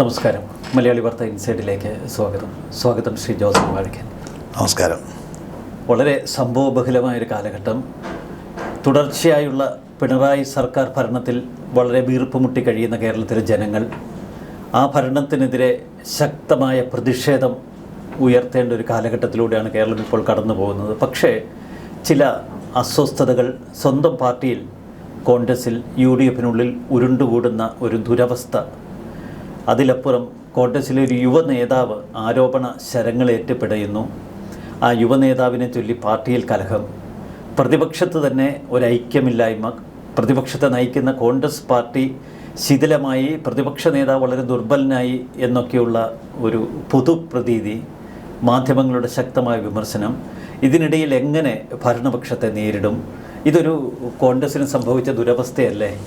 നമസ്കാരം. മലയാളി വാർത്ത ഇൻസൈഡിലേക്ക് സ്വാഗതം. സ്വാഗതം ശ്രീ ജോസഫ് വാഴക്കൻ നമസ്കാരം. വളരെ സംഭവബഹുലമായൊരു കാലഘട്ടം. തുടർച്ചയായുള്ള പിണറായി സർക്കാർ ഭരണത്തിൽ വളരെ വീർപ്പുമുട്ടി കഴിയുന്ന കേരളത്തിലെ ജനങ്ങൾ ആ ഭരണത്തിനെതിരെ ശക്തമായ പ്രതിഷേധം ഉയർത്തേണ്ട ഒരു കാലഘട്ടത്തിലൂടെയാണ് കേരളം ഇപ്പോൾ കടന്നു പോകുന്നത്. പക്ഷേ ചില അസ്വസ്ഥതകൾ സ്വന്തം പാർട്ടിയിൽ കോൺഗ്രസിൽ യു ഡി എഫിനുള്ളിൽ ഉരുണ്ടുകൂടുന്ന ഒരു ദുരവസ്ഥ അതിലപ്പുറം കോട്ടസിലെ ഒരു യുവ നേതാവ് ആരോപണ ശരങ്ങളേറ്റ് പിടയുന്നു ആ യുവ നേതാവിനെ ചൊല്ലി പാർട്ടിയിൽ കലഹം. പ്രതിപക്ഷത്ത് തന്നെ ഒരൈക്യമില്ലായ്മ. പ്രതിപക്ഷത്തെ നയിക്കുന്ന കോൺഗ്രസ് പാർട്ടി ശിഥിലമായി പ്രതിപക്ഷ നേതാവ് വളരെ ദുർബലനായി എന്നൊക്കെയുള്ള ഒരു പൊതു പ്രതീതി മാധ്യമങ്ങളുടെ ശക്തമായ വിമർശനം. ഇതിനിടയിൽ എങ്ങനെ ഭരണപക്ഷത്തെ നേരിടും? ഇതൊരു കോൺഗ്രസിന് സംഭവിച്ച ദുരവസ്ഥയല്ലേ?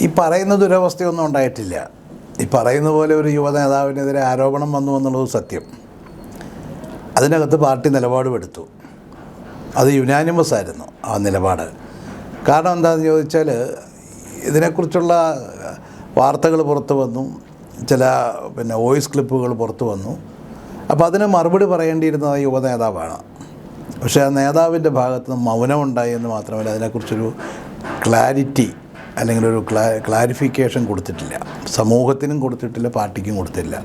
ഈ പറയുന്ന ദുരവസ്ഥയൊന്നും ഉണ്ടായിട്ടില്ല. ഈ പറയുന്ന പോലെ ഒരു യുവ നേതാവിനെതിരെ ആരോപണം വന്നു എന്നുള്ളത് സത്യം. അതിനകത്ത് പാർട്ടി നിലപാടും എടുത്തു അത് യുനാനിമസ് ആയിരുന്നു ആ നിലപാട്. കാരണം എന്താണെന്ന് ചോദിച്ചാൽ ഇതിനെക്കുറിച്ചുള്ള വാർത്തകൾ പുറത്തു വന്നു. ചില പിന്നെ വോയിസ് ക്ലിപ്പുകൾ പുറത്തു വന്നു. അപ്പോൾ അതിന് മറുപടി പറയേണ്ടിയിരുന്നത് യുവ നേതാവാണ് പക്ഷേ ആ നേതാവിന്റെ ഭാഗത്ത് നിന്ന് മൗനമുണ്ടായി എന്ന് മാത്രമല്ല അതിനെക്കുറിച്ചൊരു ക്ലാരിറ്റി അല്ലെങ്കിൽ ഒരു ക്ലാ ക്ലാരിഫിക്കേഷൻ കൊടുത്തിട്ടില്ല. സമൂഹത്തിനും കൊടുത്തിട്ടില്ല പാർട്ടിക്കും കൊടുത്തിട്ടില്ല.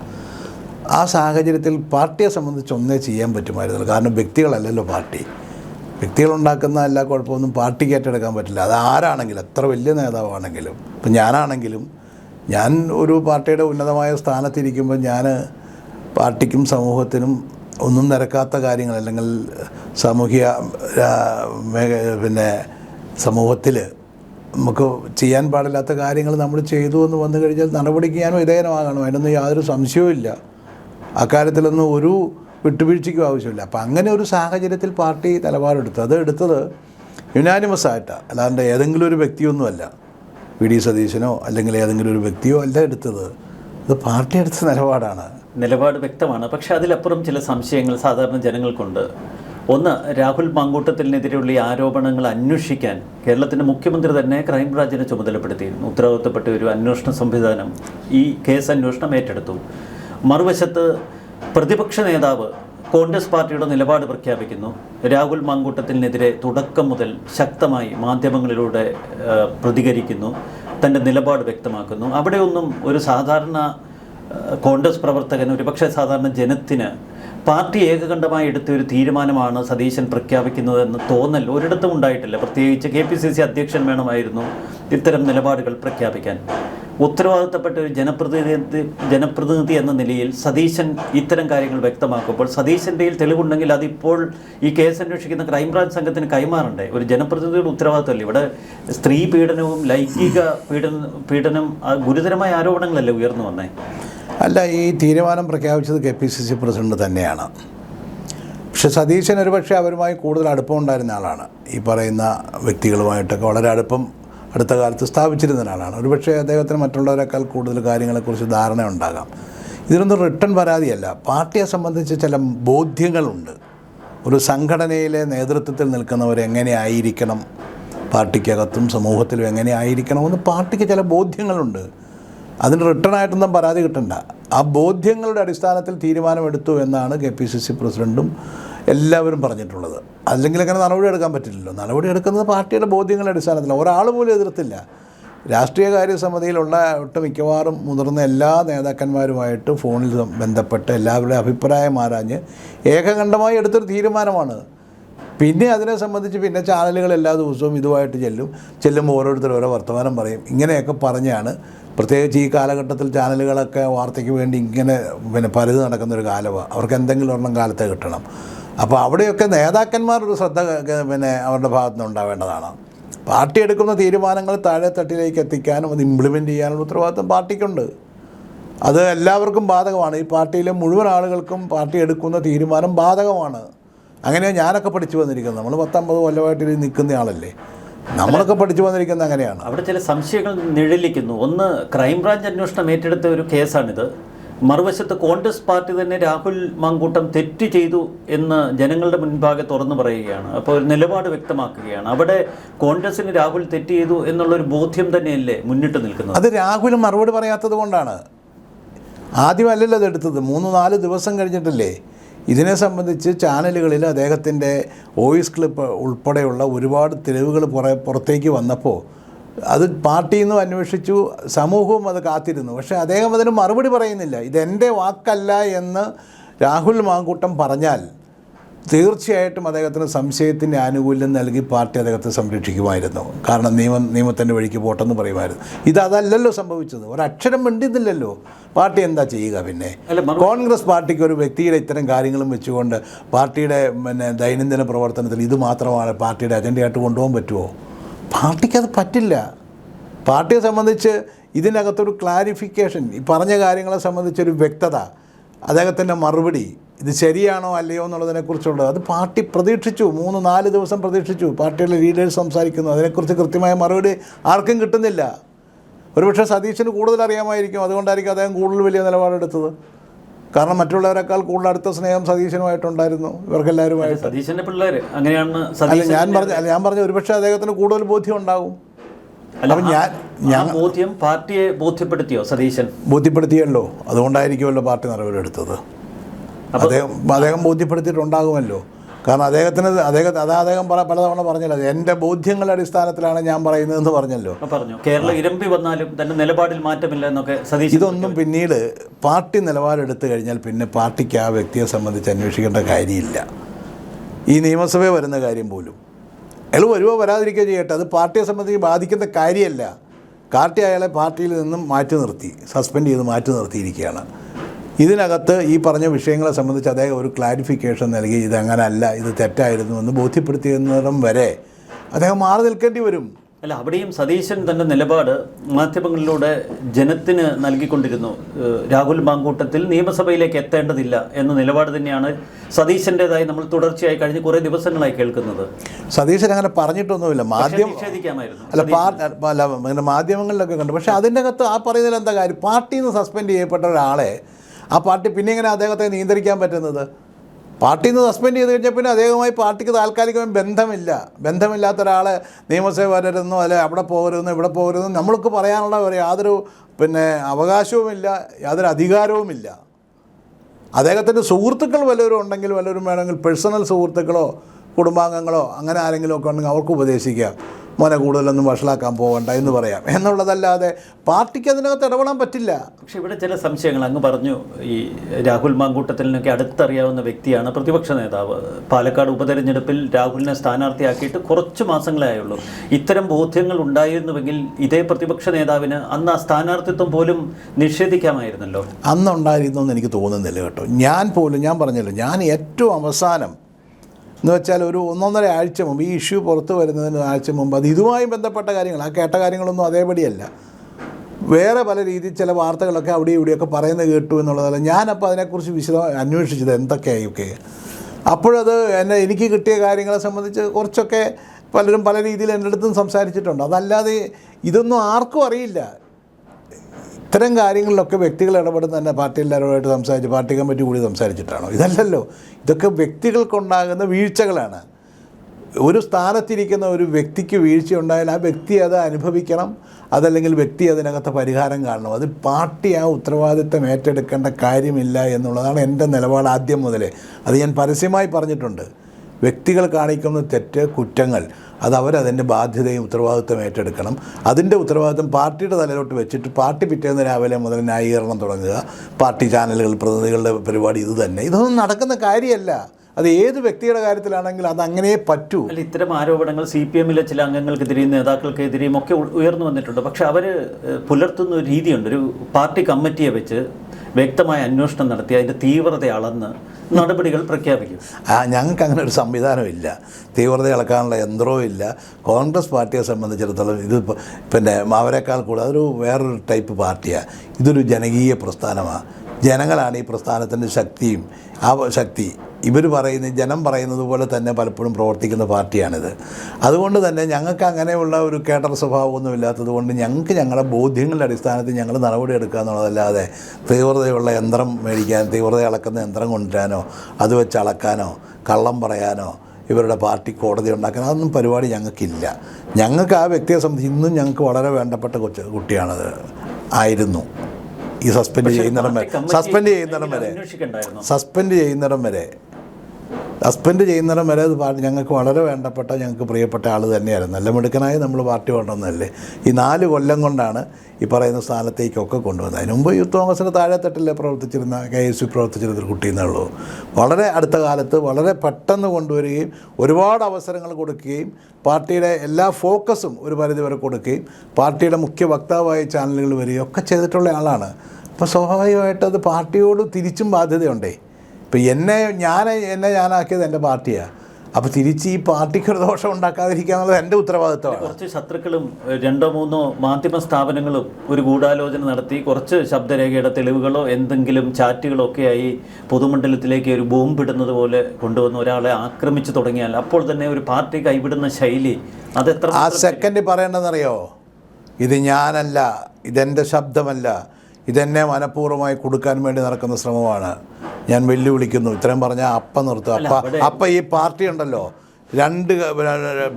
ആ സാഹചര്യത്തിൽ പാർട്ടിയെ സംബന്ധിച്ച് ഒന്നേ ചെയ്യാൻ പറ്റുമായിരുന്നില്ല കാരണം വ്യക്തികളല്ലല്ലോ പാർട്ടി. വ്യക്തികളുണ്ടാക്കുന്ന എല്ലാ കുഴപ്പമൊന്നും പാർട്ടിക്ക് ഏറ്റെടുക്കാൻ പറ്റില്ല. അത് ആരാണെങ്കിലും എത്ര വലിയ നേതാവാണെങ്കിലും. ഇപ്പം ഞാനാണെങ്കിലും ഞാൻ ഒരു പാർട്ടിയുടെ ഉന്നതമായ സ്ഥാനത്തിരിക്കുമ്പോൾ ഞാൻ പാർട്ടിക്കും സമൂഹത്തിനും ഒന്നും നിരക്കാത്ത കാര്യങ്ങൾ അല്ലെങ്കിൽ സാമൂഹിക പിന്നെ സമൂഹത്തിൽ നമുക്ക് ചെയ്യാൻ പാടില്ലാത്ത കാര്യങ്ങൾ നമ്മൾ ചെയ്തു എന്ന് വന്നു കഴിഞ്ഞാൽ നടപടിക്ക് ഞാൻ വിധേയനമാകണം അതിനൊന്നും യാതൊരു സംശയവുമില്ല. അക്കാര്യത്തിലൊന്നും ഒരു വിട്ടുവീഴ്ചയ്ക്കും ആവശ്യമില്ല. അപ്പം അങ്ങനെ ഒരു സാഹചര്യത്തിൽ പാർട്ടി നിലപാടെടുത്തു. അത് എടുത്തത് യുനാനിമസ് ആയിട്ടാണ് അല്ലാണ്ട് ഏതെങ്കിലും ഒരു വ്യക്തിയൊന്നുമല്ല. വി ഡി സതീശനോ അല്ലെങ്കിൽ ഏതെങ്കിലും ഒരു വ്യക്തിയോ അല്ല എടുത്തത്. അത് പാർട്ടി എടുത്ത നിലപാടാണ്. നിലപാട് വ്യക്തമാണ്. പക്ഷേ അതിലപ്പുറം ചില സംശയങ്ങൾ സാധാരണ ജനങ്ങൾക്കുണ്ട്. ഒന്ന് രാഹുൽ മാങ്കൂട്ടത്തിനെതിരെയുള്ള ഈ ആരോപണങ്ങൾ അന്വേഷിക്കാൻ കേരളത്തിന്റെ മുഖ്യമന്ത്രി തന്നെ ക്രൈംബ്രാഞ്ചിനെ ചുമതലപ്പെടുത്തിയിരുന്നു ഉത്തരവാദിത്തപ്പെട്ട ഒരു അന്വേഷണ സംവിധാനം ഈ കേസ് അന്വേഷണം ഏറ്റെടുത്തു. മറുവശത്ത് പ്രതിപക്ഷ നേതാവ് കോൺഗ്രസ് പാർട്ടിയുടെ നിലപാട് പ്രഖ്യാപിക്കുന്നു. രാഹുൽ മാങ്കൂട്ടത്തിനെതിരെ തുടക്കം മുതൽ ശക്തമായി മാധ്യമങ്ങളിലൂടെ പ്രതികരിക്കുന്നു. തന്റെ നിലപാട് വ്യക്തമാക്കുന്നു. അവിടെയൊന്നും ഒരു സാധാരണ കോൺഗ്രസ് പ്രവർത്തകൻ ഒരുപക്ഷെ സാധാരണ ജനത്തിന് പാർട്ടി ഏകകണ്ഠമായി എടുത്ത ഒരു തീരുമാനമാണ് സതീശൻ പ്രഖ്യാപിക്കുന്നതെന്ന് തോന്നൽ ഒരിടത്തും ഉണ്ടായിട്ടില്ല. പ്രത്യേകിച്ച് കെ പി സി സി അധ്യക്ഷൻ വേണമായിരുന്നു ഇത്തരം നിലപാടുകൾ പ്രഖ്യാപിക്കാൻ. ഉത്തരവാദിത്തപ്പെട്ട ഒരു ജനപ്രതിനിധി ജനപ്രതിനിധി എന്ന നിലയിൽ സതീശൻ ഇത്തരം കാര്യങ്ങൾ വ്യക്തമാക്കുമ്പോൾ സതീശന്റെയിൽ തെളിവുണ്ടെങ്കിൽ അതിപ്പോൾ ഈ കേസ് അന്വേഷിക്കുന്ന ക്രൈംബ്രാഞ്ച് സംഘത്തിന് കൈമാറണ്ടേ? ഒരു ജനപ്രതിനിധിയുടെ ഉത്തരവാദിത്തമല്ലേ? ഇവിടെ സ്ത്രീ പീഡനവും ലൈംഗിക പീഡന പീഡനം ഗുരുതരമായ ആരോപണങ്ങളല്ലേ ഉയർന്നു വന്നേ? അല്ല ഈ തീരുമാനം പ്രഖ്യാപിച്ചത് K P C C president തന്നെയാണ്. പക്ഷെ സതീശൻ ഒരുപക്ഷെ അവരുമായി കൂടുതൽ അടുപ്പമുണ്ടായിരുന്ന ആളാണ്. ഈ പറയുന്ന വ്യക്തികളുമായിട്ടൊക്കെ വളരെ അടുപ്പം അടുത്ത കാലത്ത് സ്ഥാപിച്ചിരുന്ന ഒരാളാണ്. ഒരുപക്ഷെ അദ്ദേഹത്തിന് മറ്റുള്ളവരെക്കാൾ കൂടുതൽ കാര്യങ്ങളെക്കുറിച്ച് ധാരണ ഉണ്ടാകാം. ഇതിനൊന്നും റിട്ടേൺ പരാതിയല്ല. പാർട്ടിയെ സംബന്ധിച്ച് ചില ബോധ്യങ്ങളുണ്ട്. ഒരു സംഘടനയിലെ നേതൃത്വത്തിൽ നിൽക്കുന്നവർ എങ്ങനെ ആയിരിക്കണം? പാർട്ടിക്കകത്തും സമൂഹത്തിലും എങ്ങനെ ആയിരിക്കണമെന്ന് പാർട്ടിക്ക് ചില ബോധ്യങ്ങളുണ്ട്. അതിന് റിട്ടേൺ ആയിട്ടൊന്നും പരാതി കിട്ടണ്ട. ആ ബോധ്യങ്ങളുടെ അടിസ്ഥാനത്തിൽ തീരുമാനമെടുത്തു എന്നാണ് കെ പി സി സി പ്രസിഡന്റും എല്ലാവരും പറഞ്ഞിട്ടുള്ളത്. അല്ലെങ്കിൽ അങ്ങനെ നടപടി എടുക്കാൻ പറ്റില്ലല്ലോ. നടപടി എടുക്കുന്നത് പാർട്ടിയുടെ ബോധ്യങ്ങളുടെ അടിസ്ഥാനത്തിൽ ഒരാൾ പോലും എതിർത്തില്ല. രാഷ്ട്രീയ കാര്യ സമിതിയിലുള്ള ഒട്ട് മിക്കവാറും മുതിർന്ന എല്ലാ നേതാക്കന്മാരുമായിട്ട് ഫോണിൽ ബന്ധപ്പെട്ട് എല്ലാവരുടെയും അഭിപ്രായം ആരാഞ്ഞ് ഏകകണ്ഠമായി എടുത്തൊരു തീരുമാനമാണ് പിന്നെ അതിനെ സംബന്ധിച്ച് പിന്നെ ചാനലുകൾ എല്ലാ ദിവസവും ഇതുമായിട്ട് ചെല്ലും. ചെല്ലുമ്പോൾ ഓരോരുത്തർ ഓരോ വർത്തമാനം പറയും. ഇങ്ങനെയൊക്കെ പറഞ്ഞാണ് പ്രത്യേകിച്ച് ഈ കാലഘട്ടത്തിൽ ചാനലുകളൊക്കെ വാർത്തയ്ക്ക് വേണ്ടി ഇങ്ങനെ പിന്നെ പലത് നടക്കുന്ന ഒരു കാലമാണ് അവർക്ക് എന്തെങ്കിലും ഒരെണ്ണം കാലത്തെ കിട്ടണം. അപ്പോൾ അവിടെയൊക്കെ നേതാക്കന്മാരൊരു ശ്രദ്ധ പിന്നെ അവരുടെ ഭാഗത്തു നിന്ന് ഉണ്ടാവേണ്ടതാണ്. പാർട്ടി എടുക്കുന്ന തീരുമാനങ്ങൾ താഴെ തട്ടിലേക്ക് എത്തിക്കാനും അത് ഇംപ്ലിമെന്റ് ചെയ്യാനുള്ള ഉത്തരവാദിത്വം പാർട്ടിക്കുണ്ട്. അത് എല്ലാവർക്കും ബാധകമാണ്. ഈ പാർട്ടിയിലെ മുഴുവൻ ആളുകൾക്കും പാർട്ടി എടുക്കുന്ന തീരുമാനം ബാധകമാണ്. അങ്ങനെയാണ് ഞാനൊക്കെ പഠിച്ചു വന്നിരിക്കുന്നത്. നമ്മൾ പത്തൊമ്പത് കൊല്ലമായിട്ട് നിൽക്കുന്ന ആളല്ലേ? നമ്മളൊക്കെ പഠിച്ചു വന്നിരിക്കുന്നത് അങ്ങനെയാണ്. അവിടെ ചില സംശയങ്ങൾ നിഴലിക്കുന്നു. ഒന്ന് ക്രൈംബ്രാഞ്ച് അന്വേഷണം ഏറ്റെടുത്ത ഒരു കേസാണിത്. മറുവശത്ത് കോൺഗ്രസ് പാർട്ടി തന്നെ രാഹുൽ മാങ്കൂട്ടം തെറ്റ് ചെയ്തു എന്ന് ജനങ്ങളുടെ മുൻപാകെ തുറന്നു പറയുകയാണ്. അപ്പോൾ ഒരു നിലപാട് വ്യക്തമാക്കുകയാണ്. അവിടെ കോൺഗ്രസിന് രാഹുൽ തെറ്റ് ചെയ്തു എന്നുള്ളൊരു ബോധ്യം തന്നെയല്ലേ മുന്നിട്ട് നിൽക്കുന്നത്? അത് രാഹുൽ മറുപടി പറയാത്തത് കൊണ്ടാണ്. ആദ്യമല്ലല്ലോ അത് എടുത്തത്. മൂന്ന് നാല് ദിവസം കഴിഞ്ഞിട്ടല്ലേ ഇതിനെ സംബന്ധിച്ച് ചാനലുകളിൽ അദ്ദേഹത്തിന്റെ വോയിസ് ക്ലിപ്പ് ഉൾപ്പെടെയുള്ള ഒരുപാട് തെളിവുകൾ പുറ പുറത്തേക്ക് വന്നപ്പോൾ അത് പാർട്ടിയിൽ നിന്നും അന്വേഷിച്ചു സമൂഹവും അത് കാത്തിരുന്നു. പക്ഷേ അദ്ദേഹം അതിന് മറുപടി പറയുന്നില്ല. ഇതെന്റെ വാക്കല്ല എന്ന് രാഹുൽ മാങ്കൂട്ടം പറഞ്ഞാൽ തീർച്ചയായിട്ടും അദ്ദേഹത്തിന് സംശയത്തിന്റെ ആനുകൂല്യം നൽകി പാർട്ടി അദ്ദേഹത്തെ സംരക്ഷിക്കുമായിരുന്നു. കാരണം നിയമം നിയമത്തിന്റെ വഴിക്ക് പോട്ടെന്ന് പറയുമായിരുന്നു. ഇത് അതല്ലല്ലോ സംഭവിച്ചത്. ഒരക്ഷരം മിണ്ടുന്നില്ലല്ലോ പാർട്ടി എന്താ ചെയ്യുക പിന്നെ? കോൺഗ്രസ് പാർട്ടിക്ക് ഒരു വ്യക്തിയുടെ ഇത്തരം കാര്യങ്ങളും വെച്ചുകൊണ്ട് പാർട്ടിയുടെ പിന്നെ ദൈനംദിന പ്രവർത്തനത്തിൽ ഇത് മാത്രമാണ് പാർട്ടിയുടെ അജണ്ടയായിട്ട് കൊണ്ടുപോകാൻ പറ്റുമോ? പാർട്ടിക്കത് പറ്റില്ല. പാർട്ടിയെ സംബന്ധിച്ച് ഇതിനകത്തൊരു ക്ലാരിഫിക്കേഷൻ ഈ പറഞ്ഞ കാര്യങ്ങളെ സംബന്ധിച്ചൊരു വ്യക്തത അദ്ദേഹത്തിന്റെ മറുപടി ഇത് ശരിയാണോ അല്ലയോ എന്നുള്ളതിനെക്കുറിച്ചുള്ളത് അത് പാർട്ടി പ്രതീക്ഷിച്ചു. മൂന്ന് നാല് ദിവസം പ്രതീക്ഷിച്ചു. പാർട്ടിയുടെ ലീഡേഴ്സ് സംസാരിക്കുന്നു. അതിനെക്കുറിച്ച് കൃത്യമായ മറുപടി ആർക്കും കിട്ടുന്നില്ല. ഒരുപക്ഷെ സതീശന് കൂടുതൽ അറിയാമായിരിക്കും. അതുകൊണ്ടായിരിക്കും അദ്ദേഹം കൂടുതൽ വലിയ നിലപാടെടുത്തത് കാരണം മറ്റുള്ളവരെക്കാൾ കൂടുതൽ അടുത്ത സ്നേഹം സതീശനുമായിട്ടുണ്ടായിരുന്നു ഇവർക്കെല്ലാവരുമായിട്ട്. സതീശന്റെ പിള്ളേര് അങ്ങനെയാണ് അല്ല ഞാൻ പറഞ്ഞ അല്ല ഞാൻ പറഞ്ഞ ഒരുപക്ഷെ അദ്ദേഹത്തിന് കൂടുതൽ ബോധ്യം ഉണ്ടാകും. അപ്പം ഞാൻ ഞാൻ ബോധ്യം പാർട്ടിയെ ബോധ്യപ്പെടുത്തിയോ സതീശൻ? ബോധ്യപ്പെടുത്തിയല്ലോ. അതുകൊണ്ടായിരിക്കുമല്ലോ പാർട്ടി നടപടിയെടുത്തത്. അദ്ദേഹം അദ്ദേഹം ബോധ്യപ്പെടുത്തിയിട്ടുണ്ടാകുമല്ലോ. കാരണം അദ്ദേഹത്തിന് അദ്ദേഹത്തെ അതാ അദ്ദേഹം പല പലതവണ പറഞ്ഞല്ലോ എന്റെ എന്റെ ബോധ്യങ്ങളുടെ അടിസ്ഥാനത്തിലാണ് ഞാൻ പറയുന്നതെന്ന് പറഞ്ഞല്ലോ. പറഞ്ഞു. കേരളം ഇരമ്പി വന്നാലും തന്റെ നിലപാടിൽ മാറ്റമില്ല എന്നൊക്കെ സതീഷ് ഇതൊന്നും പിന്നീട് പാർട്ടി നിലപാടെടുത്തു കഴിഞ്ഞാൽ പിന്നെ പാർട്ടിക്ക് ആ വ്യക്തിയെ സംബന്ധിച്ച് അന്വേഷിക്കേണ്ട കാര്യമില്ല. ഈ നിയമസഭയിൽ വരുന്ന കാര്യം പോലും. അയാൾ വരുവോ വരാതിരിക്കുകയോ ചെയ്യട്ടെ അത് പാർട്ടിയെ സംബന്ധിച്ച് ബാധിക്കുന്ന കാര്യമല്ല. കാർട്ടി അയാളെ പാർട്ടിയിൽ നിന്നും മാറ്റി നിർത്തി സസ്പെൻഡ് ചെയ്ത് മാറ്റി നിർത്തിയിരിക്കുകയാണ്. ഇതിനകത്ത് ഈ പറഞ്ഞ വിഷയങ്ങളെ സംബന്ധിച്ച് അദ്ദേഹം ഒരു ക്ലാരിഫിക്കേഷൻ നൽകി ഇതങ്ങനല്ല ഇത് തെറ്റായിരുന്നു എന്ന് ബോധ്യപ്പെടുത്തിയെന്നിടം വരെ അദ്ദേഹം മാറി നിൽക്കേണ്ടി വരും. അല്ല അവിടെയും സതീശൻ തന്റെ നിലപാട് മാധ്യമങ്ങളിലൂടെ ജനത്തിന് നൽകിക്കൊണ്ടിരുന്നു. രാഹുൽ മാങ്കൂട്ടത്തിൽ നിയമസഭയിലേക്ക് എത്തേണ്ടതില്ല എന്ന നിലപാട് തന്നെയാണ് സതീശന്റെതായി നമ്മൾ തുടർച്ചയായി കഴിഞ്ഞ കുറേ ദിവസങ്ങളായി കേൾക്കുന്നത്. സതീശൻ അങ്ങനെ പറഞ്ഞിട്ടൊന്നുമില്ല. മാധ്യമം അല്ല മാധ്യമങ്ങളിലൊക്കെ കണ്ടു. പക്ഷേ അതിന്റെ അകത്ത് ആ പറയുന്നതിൽ എന്താ കാര്യം? പാർട്ടിയിൽ നിന്ന് സസ്പെൻഡ് ചെയ്യപ്പെട്ട ഒരാളെ ആ പാർട്ടി പിന്നെ എങ്ങനെ അദ്ദേഹത്തെ നിയന്ത്രിക്കാൻ പറ്റുന്നത്? പാർട്ടിയിൽ നിന്ന് സസ്പെൻഡ് ചെയ്ത് കഴിഞ്ഞാൽ പിന്നെ അദ്ദേഹവുമായി പാർട്ടിക്ക് താൽക്കാലികമായി ബന്ധമില്ല. ബന്ധമില്ലാത്ത ഒരാളെ നിയമസഭ വരരുന്നു അല്ലെ അവിടെ പോകരുതെന്നോ ഇവിടെ പോകരുതെന്നോ നമ്മൾക്ക് പറയാനുള്ള ഒരു യാതൊരു പിന്നെ അവകാശവുമില്ല യാതൊരു അധികാരവുമില്ല. അദ്ദേഹത്തിന്റെ സുഹൃത്തുക്കൾ വല്ലവരും ഉണ്ടെങ്കിൽ വല്ലവരും വേണമെങ്കിൽ പേഴ്സണൽ സുഹൃത്തുക്കളോ കുടുംബാംഗങ്ങളോ അങ്ങനെ ആരെങ്കിലും ഒക്കെ ഉണ്ടെങ്കിൽ അവർക്ക് ഉപദേശിക്കാം. മോനെ കൂടുതലൊന്നും വഷളാക്കാൻ പോകണ്ട എന്ന് പറയാം. എന്നുള്ളതല്ലാതെ പാർട്ടിക്ക് അതിനകത്ത് ഇടപെടാൻ പറ്റില്ല. പക്ഷെ ഇവിടെ ചില സംശയങ്ങൾ അങ്ങ് പറഞ്ഞു. ഈ രാഹുൽ മാങ്കൂട്ടത്തിനൊക്കെ അടുത്തറിയാവുന്ന വ്യക്തിയാണ് പ്രതിപക്ഷ നേതാവ്. പാലക്കാട് ഉപതെരഞ്ഞെടുപ്പിൽ രാഹുലിനെ സ്ഥാനാർത്ഥിയാക്കിയിട്ട് കുറച്ച് മാസങ്ങളായുള്ളൂ ഇത്തരം ബോധ്യങ്ങൾ ഉണ്ടായിരുന്നുവെങ്കിൽ ഇതേ പ്രതിപക്ഷ നേതാവിന് അന്ന് ആ സ്ഥാനാർത്ഥിത്വം പോലും നിഷേധിക്കാമായിരുന്നല്ലോ. അന്നുണ്ടായിരുന്നു എന്ന് എനിക്ക് തോന്നുന്നില്ല കേട്ടോ. ഞാൻ പോലും ഞാൻ പറഞ്ഞല്ലോ ഞാൻ ഏറ്റവും അവസാനം എന്ന് വെച്ചാൽ ഒരു ഒന്നൊന്നര ആഴ്ച മുമ്പ് ഈ ഇഷ്യൂ പുറത്തു വരുന്നതിന് ആഴ്ച മുമ്പ് അത് ഇതുമായി ബന്ധപ്പെട്ട കാര്യങ്ങൾ ആ കേട്ട കാര്യങ്ങളൊന്നും അതേപടിയല്ല. വേറെ പല രീതിയിൽ ചില വാർത്തകളൊക്കെ അവിടെ ഇവിടെയൊക്കെ പറയുന്നത് കേട്ടു എന്നുള്ളതല്ല. ഞാനപ്പോൾ അതിനെക്കുറിച്ച് വിശദമായി അന്വേഷിച്ചത് എന്തൊക്കെയൊക്കെ അപ്പോഴത് എന്നെ എനിക്ക് കിട്ടിയ കാര്യങ്ങളെ സംബന്ധിച്ച് കുറച്ചൊക്കെ പലരും പല രീതിയിൽ എന്റെ അടുത്തും സംസാരിച്ചിട്ടുണ്ട്. അതല്ലാതെ ഇതൊന്നും ആർക്കും അറിയില്ല. ഇത്തരം കാര്യങ്ങളിലൊക്കെ വ്യക്തികൾ ഇടപെടുന്ന തന്നെ പാർട്ടി എല്ലാവരുമായിട്ട് സംസാരിച്ച് പാർട്ടി കമ്മിറ്റി കൂടി സംസാരിച്ചിട്ടാണോ? ഇതല്ലല്ലോ. ഇതൊക്കെ വ്യക്തികൾക്കുണ്ടാകുന്ന വീഴ്ചകളാണ്. ഒരു സ്ഥാനത്തിരിക്കുന്ന ഒരു വ്യക്തിക്ക് വീഴ്ച ഉണ്ടായാൽ ആ വ്യക്തി അത് അനുഭവിക്കണം. അതല്ലെങ്കിൽ വ്യക്തി അതിനകത്ത് പരിഹാരം കാണണം. അത് പാർട്ടി ആ ഉത്തരവാദിത്തം ഏറ്റെടുക്കേണ്ട കാര്യമില്ല എന്നുള്ളതാണ് എന്റെ നിലപാട് ആദ്യം മുതലേ. അത് ഞാൻ പരസ്യമായി പറഞ്ഞിട്ടുണ്ട്. വ്യക്തികൾ കാണിക്കുന്ന തെറ്റ് കുറ്റങ്ങൾ അത് അവരതിന്റെ ബാധ്യതയും ഉത്തരവാദിത്വം ഏറ്റെടുക്കണം. അതിന്റെ ഉത്തരവാദിത്വം പാർട്ടിയുടെ തലയിലോട്ട് വെച്ചിട്ട് പാർട്ടി പിറ്റേന്ന് രാവിലെ മുതൽ ന്യായീകരണം തുടങ്ങുക. പാർട്ടി ചാനലുകൾ പ്രതിനിധികളുടെ പരിപാടി ഇത് തന്നെ. ഇതൊന്നും നടക്കുന്ന കാര്യമല്ല. അത് ഏത് വ്യക്തിയുടെ കാര്യത്തിലാണെങ്കിൽ അത് അങ്ങനെ പറ്റൂ. അല്ല ഇത്തരം ആരോപണങ്ങൾ സി പി എമ്മിലെ ചില അംഗങ്ങൾക്കെതിരെയും നേതാക്കൾക്കെതിരെയും ഒക്കെ ഉയർന്നു വന്നിട്ടുണ്ട്. പക്ഷെ അവർ പുലർത്തുന്ന ഒരു രീതിയുണ്ട്. ഒരു പാർട്ടി കമ്മിറ്റിയെ വെച്ച് വ്യക്തമായ അന്വേഷണം നടത്തി അതിന്റെ തീവ്രത അളന്ന് നടപടികൾ പ്രഖ്യാപിക്കും. ആ ഞങ്ങൾക്ക് അങ്ങനെ ഒരു സംവിധാനമില്ല തീവ്രത അളക്കാനുള്ള യന്ത്രവും ഇല്ല. കോൺഗ്രസ് പാർട്ടിയെ സംബന്ധിച്ചിടത്തോളം ഇത് പിന്നെ അവരെക്കാൾ കൂടുതൽ അതൊരു വേറൊരു ടൈപ്പ് പാർട്ടിയാണ് ഇതൊരു ജനകീയ പ്രസ്ഥാനമാണ് ജനങ്ങളാണ് ഈ പ്രസ്ഥാനത്തിന്റെ ശക്തിയും ആ ശക്തി. ഇവർ പറയുന്ന ജനം പറയുന്നത് പോലെ തന്നെ പലപ്പോഴും പ്രവർത്തിക്കുന്ന പാർട്ടിയാണിത്. അതുകൊണ്ട് തന്നെ ഞങ്ങൾക്ക് അങ്ങനെയുള്ള ഒരു കേട്ടർ സ്വഭാവമൊന്നും ഇല്ലാത്തത് കൊണ്ട് ഞങ്ങൾക്ക് ഞങ്ങളുടെ ബോധ്യങ്ങളുടെ അടിസ്ഥാനത്തിൽ ഞങ്ങൾ നടപടി എടുക്കുക എന്നുള്ളതല്ലാതെ തീവ്രതയുള്ള യന്ത്രം മേടിക്കാൻ തീവ്രത അളക്കുന്ന യന്ത്രം കൊണ്ടുവരാനോ അത് വെച്ച് അളക്കാനോ കള്ളം പറയാനോ ഇവരുടെ പാർട്ടി കോടതി ഉണ്ടാക്കാൻ അതൊന്നും പരിപാടി ഞങ്ങൾക്കില്ല. ഞങ്ങൾക്ക് ആ വ്യക്തിയെ സംബന്ധിച്ച് ഇന്നും ഞങ്ങൾക്ക് വളരെ വേണ്ടപ്പെട്ട കൊച്ചു കുട്ടിയാണത്. ആയിരുന്നു. ഈ സസ്പെൻഡ് ചെയ്യുന്നിടം വരെ. സസ്പെൻഡ് ചെയ്യുന്നിടം വരെ. സസ്പെൻഡ് ചെയ്യുന്നിടം വരെ. സസ്പെൻഡ് ചെയ്യുന്നിടം വരെ അത് പാർട്ടി ഞങ്ങൾക്ക് വളരെ വേണ്ടപ്പെട്ട ഞങ്ങൾക്ക് പ്രിയപ്പെട്ട ആൾ തന്നെയായിരുന്നു. നല്ല മിടുക്കനായി നമ്മൾ പാർട്ടി കൊണ്ടുവന്നതല്ലേ? ഈ നാല് കൊല്ലം കൊണ്ടാണ് ഈ പറയുന്ന സ്ഥാനത്തേക്കൊക്കെ കൊണ്ടുവന്നത്. അതിന് മുമ്പ് യൂത്ത് കോൺഗ്രസിന് താഴെത്തട്ടിലെ പ്രവർത്തിച്ചിരുന്ന കെ എസ് യു പ്രവർത്തിച്ചിരുന്ന ഒരു കുട്ടി എന്നുള്ളൂ വളരെ അടുത്ത കാലത്ത് വളരെ പെട്ടെന്ന് കൊണ്ടുവരികയും ഒരുപാട് അവസരങ്ങൾ കൊടുക്കുകയും പാർട്ടിയുടെ എല്ലാ ഫോക്കസും ഒരു പരിധിവരെ കൊടുക്കുകയും പാർട്ടിയുടെ മുഖ്യ വക്താവായ ചാനലുകൾ വരികയും ഒക്കെ ചെയ്തിട്ടുള്ള ആളാണ്. അപ്പോൾ സ്വാഭാവികമായിട്ട് അത് പാർട്ടിയോട് തിരിച്ചും ബാധ്യതയുണ്ടേ? ഇപ്പം എന്നെ ഞാൻ എന്നെ ഞാനാക്കിയത് എന്റെ പാർട്ടിയാണ് അപ്പോൾ തിരിച്ച് ഈ പാർട്ടിക്ക് ഒരു ദോഷം ഉണ്ടാക്കാതിരിക്കുക എന്നുള്ളത് എന്റെ ഉത്തരവാദിത്തമാണ് കുറച്ച് ശത്രുക്കളും രണ്ടോ മൂന്നോ മാധ്യമ സ്ഥാപനങ്ങളും ഒരു ഗൂഢാലോചന നടത്തി കുറച്ച് ശബ്ദരേഖയുടെ തെളിവുകളോ എന്തെങ്കിലും ചാറ്റുകളോ ആയി പൊതുമണ്ഡലത്തിലേക്ക് ഒരു ബോംബിടുന്നത് പോലെ കൊണ്ടുവന്ന് ഒരാളെ ആക്രമിച്ചു തുടങ്ങിയാൽ അപ്പോൾ തന്നെ ഒരു പാർട്ടി കൈവിടുന്ന ശൈലി അതെത്ര ആ സെക്കൻഡ് പറയേണ്ടതെന്നറിയോ? ഇത് ഞാനല്ല ഇതെന്റെ ശബ്ദമല്ല. ഇതെന്നെ മനഃപൂർവമായി കൊടുക്കാൻ വേണ്ടി നടക്കുന്ന ശ്രമമാണ്. ഞാൻ വെല്ലുവിളിക്കുന്നു. ഇത്രയും പറഞ്ഞാൽ അപ്പം നിർത്തുക. അപ്പ അപ്പ ഈ പാർട്ടി ഉണ്ടല്ലോ. രണ്ട്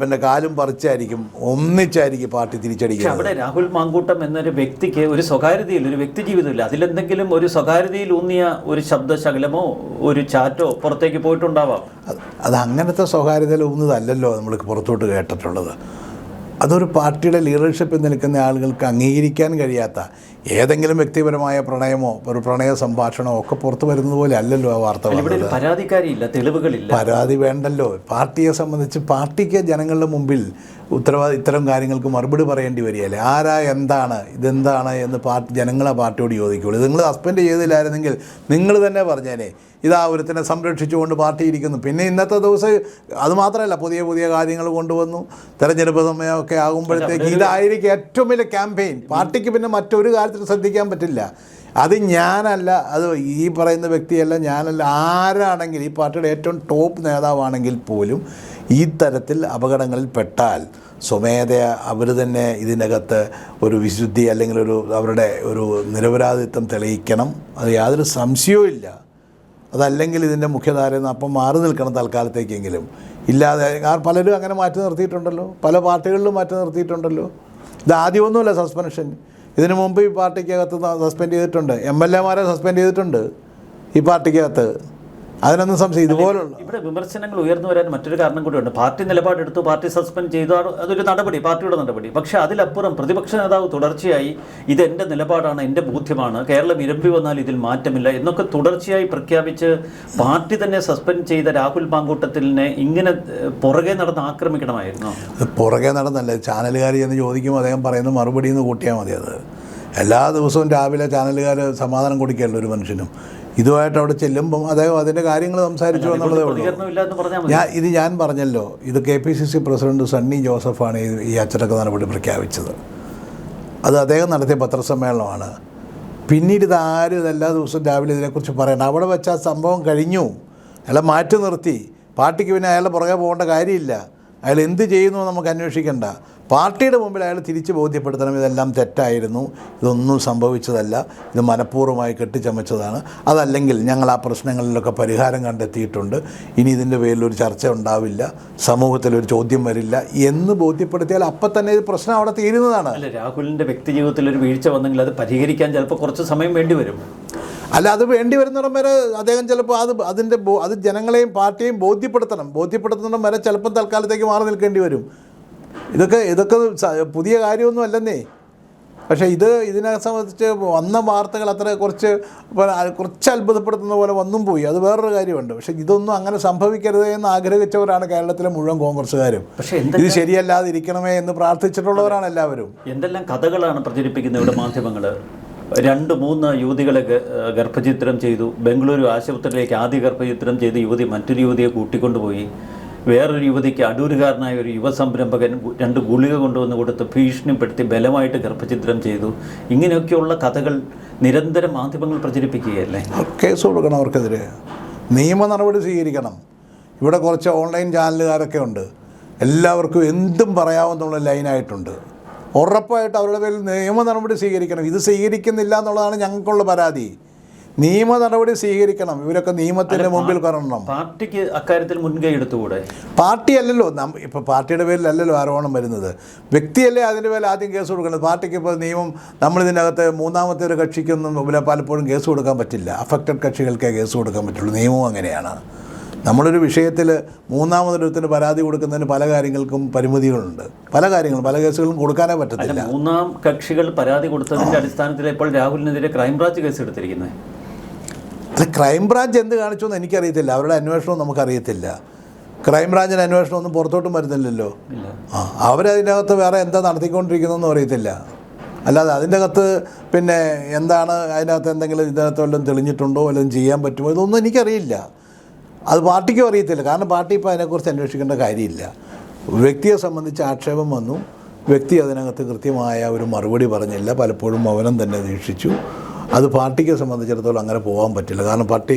പിന്നെ കാലും പറിച്ചായിരിക്കും ഒന്നിച്ചായിരിക്കും പാർട്ടി തിരിച്ചടിക്കുക അവിടെ രാഹുൽ മാങ്കൂട്ടം എന്നൊരു വ്യക്തിക്ക് ഒരു സ്വകാര്യതയിൽ ഒരു വ്യക്തി ജീവിതമില്ല അതിലെന്തെങ്കിലും ഒരു സ്വകാര്യതയിൽ ഊന്നിയ ഒരു ശബ്ദശകലമോ ഒരു ചാറ്റോ പുറത്തേക്ക് പോയിട്ടുണ്ടാവാം? അത് അത് അങ്ങനത്തെ സ്വകാര്യതയിൽ ഊന്നതല്ലല്ലോ നമ്മൾ പുറത്തോട്ട് കേട്ടിട്ടുള്ളത്. അതൊരു പാർട്ടിയുടെ ലീഡർഷിപ്പിൽ നിൽക്കുന്ന ആളുകൾക്ക് അംഗീകരിക്കാൻ കഴിയാത്ത ഏതെങ്കിലും വ്യക്തിപരമായ പ്രണയമോ ഒരു പ്രണയ സംഭാഷണമോ ഒക്കെ പുറത്തു വരുന്നത് പോലെ അല്ലല്ലോ ആ വാർത്ത പരാതിക്കാരിയില്ല തെളിവുകളില്ല. പരാതി വേണ്ടല്ലോ. പാർട്ടിയെ സംബന്ധിച്ച് പാർട്ടിക്ക് ജനങ്ങളുടെ മുമ്പിൽ ഉത്തരവാദി ഇത്തരം കാര്യങ്ങൾക്ക് മറുപടി പറയേണ്ടി വരികയല്ലേ? ആരാ എന്താണ് ഇതെന്താണ് എന്ന് പാർട്ടി ജനങ്ങളെ പാർട്ടിയോട് ചോദിക്കുള്ളൂ ഇത് നിങ്ങൾ സസ്പെൻഡ് ചെയ്തില്ലായിരുന്നെങ്കിൽ നിങ്ങൾ തന്നെ പറഞ്ഞേനെ ഇതാ ഒരുത്തിനെ സംരക്ഷിച്ചുകൊണ്ട് പാർട്ടി ഇരിക്കുന്നു. പിന്നെ ഇന്നത്തെ ദിവസം അതുമാത്രമല്ല പുതിയ പുതിയ കാര്യങ്ങൾ കൊണ്ടുവന്നു. തെരഞ്ഞെടുപ്പ് സമയമൊക്കെ ആകുമ്പോഴത്തേക്ക് ഇതായിരിക്കും ഏറ്റവും വലിയ ക്യാമ്പയിൻ പാർട്ടിക്ക് പിന്നെ മറ്റൊരു കാര്യത്തിൽ ശ്രദ്ധിക്കാൻ പറ്റില്ല. അത് ഞാനല്ല അത് ഈ പറയുന്ന വ്യക്തിയല്ല ഞാനല്ല. ആരാണെങ്കിൽ ഈ പാർട്ടിയുടെ ഏറ്റവും ടോപ്പ് നേതാവാണെങ്കിൽ പോലും ഈ തരത്തിൽ അപകടങ്ങളിൽ പെട്ടാൽ സ്വമേധയ അവർ തന്നെ ഇതിനകത്ത് ഒരു വിശുദ്ധി അല്ലെങ്കിൽ ഒരു അവരുടെ ഒരു നിരപരാധിത്വം തെളിയിക്കണം. അത് യാതൊരു സംശയവും ഇല്ല. അതല്ലെങ്കിൽ ഇതിന്റെ മുഖ്യധാരയിൽ നിന്ന് അപ്പം മാറി നിൽക്കണം തൽക്കാലത്തേക്കെങ്കിലും. ഇല്ലാതെ പലരും അങ്ങനെ മാറ്റി നിർത്തിയിട്ടുണ്ടല്ലോ. പല പാർട്ടികളിലും മാറ്റി നിർത്തിയിട്ടുണ്ടല്ലോ. ഇത് ആദ്യമൊന്നുമല്ല സസ്പെൻഷൻ. ഇതിനു മുമ്പ് ഈ പാർട്ടിക്കകത്ത് സസ്പെൻഡ് ചെയ്തിട്ടുണ്ട്. എം എൽ എമാരെ സസ്പെൻഡ് ചെയ്തിട്ടുണ്ട് ഈ പാർട്ടിക്കകത്ത്. അതിനൊന്നും സംശയം. ഇതുപോലുള്ള ഇവിടെ വിമർശനങ്ങൾ ഉയർന്നു വരാൻ മറ്റൊരു കാരണം കൂടിയുണ്ട്. പാർട്ടി നിലപാടെടുത്തു പാർട്ടി സസ്പെൻഡ് ചെയ്തു. അത് അതൊരു നടപടി പാർട്ടിയുടെ നടപടി. പക്ഷെ അതിലപ്പുറം പ്രതിപക്ഷ നേതാവ് തുടർച്ചയായി ഇത് എന്റെ നിലപാടാണ് എന്റെ ബോധ്യമാണ് കേരളം ഇരമ്പി വന്നാൽ ഇതിൽ മാറ്റമില്ല എന്നൊക്കെ തുടർച്ചയായി പ്രഖ്യാപിച്ച് പാർട്ടി തന്നെ സസ്പെൻഡ് ചെയ്ത രാഹുൽ പാങ്കൂട്ടത്തിലിനെ ഇങ്ങനെ പുറകെ നടന്ന് ആക്രമിക്കണമായിരുന്നു. പുറകെ നടന്നല്ലേ ചാനലുകാരി എന്ന് ചോദിക്കുമ്പോൾ അദ്ദേഹം പറയുന്ന മറുപടി എന്ന് കൂട്ടിയാൽ മതി അത്. എല്ലാ ദിവസവും രാവിലെ ചാനലുകാർ സമാധാനം കൊടുക്കുകയല്ലോ ഒരു മനുഷ്യനും? ഇതുമായിട്ട് അവിടെ ചെല്ലുമ്പം അദ്ദേഹം അതിന്റെ കാര്യങ്ങൾ സംസാരിച്ചു എന്നുള്ളതേ ഉള്ളൂ. ഞാൻ ഇത് ഞാൻ പറഞ്ഞല്ലോ ഇത് K P C C president Sunny ജോസഫാണ് ഈ അച്ചടക്ക നടപടി പ്രഖ്യാപിച്ചത്. അത് അദ്ദേഹം നടത്തിയ പത്രസമ്മേളനമാണ്. പിന്നീട് ഇത് ആരും ഇത് എല്ലാ ദിവസവും രാവിലെ ഇതിനെക്കുറിച്ച് പറയണം അവിടെ വെച്ച് ആ സംഭവം കഴിഞ്ഞു. അയാളെ മാറ്റി നിർത്തി. പാർട്ടിക്ക് പിന്നെ അയാളുടെ പുറകെ പോകേണ്ട കാര്യമില്ല. അയാൾ എന്ത് ചെയ്യുന്നു നമുക്ക് അന്വേഷിക്കണ്ട. പാർട്ടിയുടെ മുമ്പിൽ അയാൾ തിരിച്ച് ബോധ്യപ്പെടുത്തണം. ഇതെല്ലാം തെറ്റായിരുന്നു. ഇതൊന്നും സംഭവിച്ചതല്ല. ഇത് മനഃപൂർവമായി കെട്ടിച്ചമച്ചതാണ്. അതല്ലെങ്കിൽ ഞങ്ങൾ ആ പ്രശ്നങ്ങളിലൊക്കെ പരിഹാരം കണ്ടെത്തിയിട്ടുണ്ട്. ഇനി ഇതിന്റെ പേരിൽ ഒരു ചർച്ച ഉണ്ടാവില്ല. സമൂഹത്തിൽ ഒരു ചോദ്യം വരില്ല എന്ന് ബോധ്യപ്പെടുത്തിയാൽ അപ്പം തന്നെ ഇത് പ്രശ്നം അവിടെ തീരുന്നതാണ്. അല്ല രാഹുലിന്റെ വ്യക്തി ജീവിതത്തിൽ ഒരു വീഴ്ച വന്നെങ്കിൽ അത് പരിഹരിക്കാൻ ചിലപ്പോൾ കുറച്ച് സമയം വേണ്ടി വരും. അല്ല അത് വേണ്ടി വരുന്നിടം വരെ അദ്ദേഹം ചിലപ്പോൾ അത് അതിന്റെ അത് ജനങ്ങളെയും പാർട്ടിയെയും ബോധ്യപ്പെടുത്തണം. ബോധ്യപ്പെടുത്തുന്നിടം വരെ ചിലപ്പോൾ തൽക്കാലത്തേക്ക് മാറി നിൽക്കേണ്ടി വരും. ഇതൊക്കെ ഇതൊക്കെ പുതിയ കാര്യമൊന്നും അല്ലെന്നേ. പക്ഷേ ഇത് ഇതിനെ സംബന്ധിച്ച് വന്ന വാർത്തകൾ അത്ര കുറച്ച് കുറച്ച് അത്ഭുതപ്പെടുത്തുന്ന പോലെ വന്നും പോയി. അത് വേറൊരു കാര്യമുണ്ട്. പക്ഷേ ഇതൊന്നും അങ്ങനെ സംഭവിക്കരുത് എന്ന് ആഗ്രഹിച്ചവരാണ് കേരളത്തിലെ മുഴുവൻ കോൺഗ്രസ്സുകാരും. പക്ഷേ ഇത് ഇത് ശരിയല്ലാതിരിക്കണമേ എന്ന് പ്രാർത്ഥിച്ചിട്ടുള്ളവരാണ് എല്ലാവരും. എന്തെല്ലാം കഥകളാണ് പ്രചരിപ്പിക്കുന്നത് ഇവിടെ മാധ്യമങ്ങൾ രണ്ട് മൂന്ന് യുവതികളെ ഗർഭചിത്രം ചെയ്തു. ബംഗളൂരു ആശുപത്രിയിലേക്ക് ആദ്യ ഗർഭചിത്രം ചെയ്ത് യുവതി മറ്റൊരു യുവതിയെ കൂട്ടിക്കൊണ്ടുപോയി. വേറൊരു യുവതിക്ക് അടൂരുകാരനായ ഒരു യുവ സംരംഭകൻ രണ്ട് ഗുളിക കൊണ്ടുവന്ന് കൊടുത്ത് ഭീഷണിപ്പെടുത്തി ബലമായിട്ട് ഗർഭചിത്രം ചെയ്തു. ഇങ്ങനെയൊക്കെയുള്ള കഥകൾ നിരന്തരം മാധ്യമങ്ങൾ പ്രചരിപ്പിക്കുകയല്ലേ? കേസ് കൊടുക്കണം അവർക്കെതിരെ. നിയമ നടപടി സ്വീകരിക്കണം. ഇവിടെ കുറച്ച് ഓൺലൈൻ ചാനലുകാരൊക്കെ ഉണ്ട്. എല്ലാവർക്കും എന്തും പറയാവുന്നുള്ള ലൈനായിട്ടുണ്ട്. ഉറപ്പായിട്ട് അവരുടെ പേരിൽ നിയമ നടപടി സ്വീകരിക്കണം. ഇത് സ്വീകരിക്കുന്നില്ല എന്നുള്ളതാണ് ഞങ്ങൾക്കുള്ള പരാതി. നിയമ നടപടി സ്വീകരിക്കണം. ഇവരൊക്കെ നിയമത്തിന്റെ മുമ്പിൽ കറങ്ങണം. പാർട്ടിക്ക് അക്കാര്യത്തിൽ മുൻകൈ എടുത്തുകൂടെ? പാർട്ടി അല്ലല്ലോ. ഇപ്പൊ പാർട്ടിയുടെ പേരിൽ അല്ലല്ലോ ആരോപണം വരുന്നത്. വ്യക്തിയല്ലേ അതിന്റെ പേരിൽ ആദ്യം കേസ് കൊടുക്കുന്നത് പാർട്ടിക്ക് ഇപ്പോൾ നിയമം നമ്മൾ ഇതിനകത്ത് മൂന്നാമത്തെ ഒരു കക്ഷിക്കൊന്നും പലപ്പോഴും കേസ് കൊടുക്കാൻ പറ്റില്ല. അഫക്റ്റഡ് കക്ഷികൾക്കേ കേസ് കൊടുക്കാൻ പറ്റുള്ളൂ. നിയമവും അങ്ങനെയാണ്. നമ്മളൊരു വിഷയത്തിൽ മൂന്നാമതൊരുത്തിന് പരാതി കൊടുക്കുന്നതിന് പല കാര്യങ്ങൾക്കും പരിമിതികളുണ്ട്. പല കാര്യങ്ങളും പല കേസുകളും കൊടുക്കാനേ പറ്റത്തില്ല. മൂന്നാം കക്ഷികൾ പരാതി കൊടുത്തതിന്റെ അടിസ്ഥാനത്തിൽ ഇപ്പോൾ രാഹുലിനെതിരെ ക്രൈംബ്രാഞ്ച് കേസ് എടുത്തിരിക്കുന്നത് അല്ല ക്രൈംബ്രാഞ്ച് എന്ത് കാണിച്ചു എന്ന് എനിക്കറിയത്തില്ല. അവരുടെ അന്വേഷണം നമുക്കറിയത്തില്ല. ക്രൈംബ്രാഞ്ചിന്റെ അന്വേഷണം ഒന്നും പുറത്തോട്ടും വരുന്നില്ലല്ലോ. ആ അവരതിന്റെ അകത്ത് വേറെ എന്താ നടത്തിക്കൊണ്ടിരിക്കുന്നതെന്നും അറിയത്തില്ല. അല്ലാതെ അതിന്റെ അകത്ത് പിന്നെ എന്താണ് അതിനകത്ത് എന്തെങ്കിലും ഇതിനകത്ത് വല്ലതും തെളിഞ്ഞിട്ടുണ്ടോ വല്ലതും ചെയ്യാൻ പറ്റുമോ ഇതൊന്നും എനിക്കറിയില്ല. അത് പാർട്ടിക്കും അറിയത്തില്ല. കാരണം പാർട്ടി ഇപ്പോൾ അതിനെക്കുറിച്ച് അന്വേഷിക്കേണ്ട കാര്യമില്ല. വ്യക്തിയെ സംബന്ധിച്ച് ആക്ഷേപം വന്നു. വ്യക്തി അതിനകത്ത് കൃത്യമായ ഒരു മറുപടി പറഞ്ഞില്ല. പലപ്പോഴും മൗനം തന്നെ ദീക്ഷിച്ചു അത് പാർട്ടിക്ക് സംബന്ധിച്ചിടത്തോളം അങ്ങനെ പോകാൻ പറ്റില്ല. കാരണം പാർട്ടി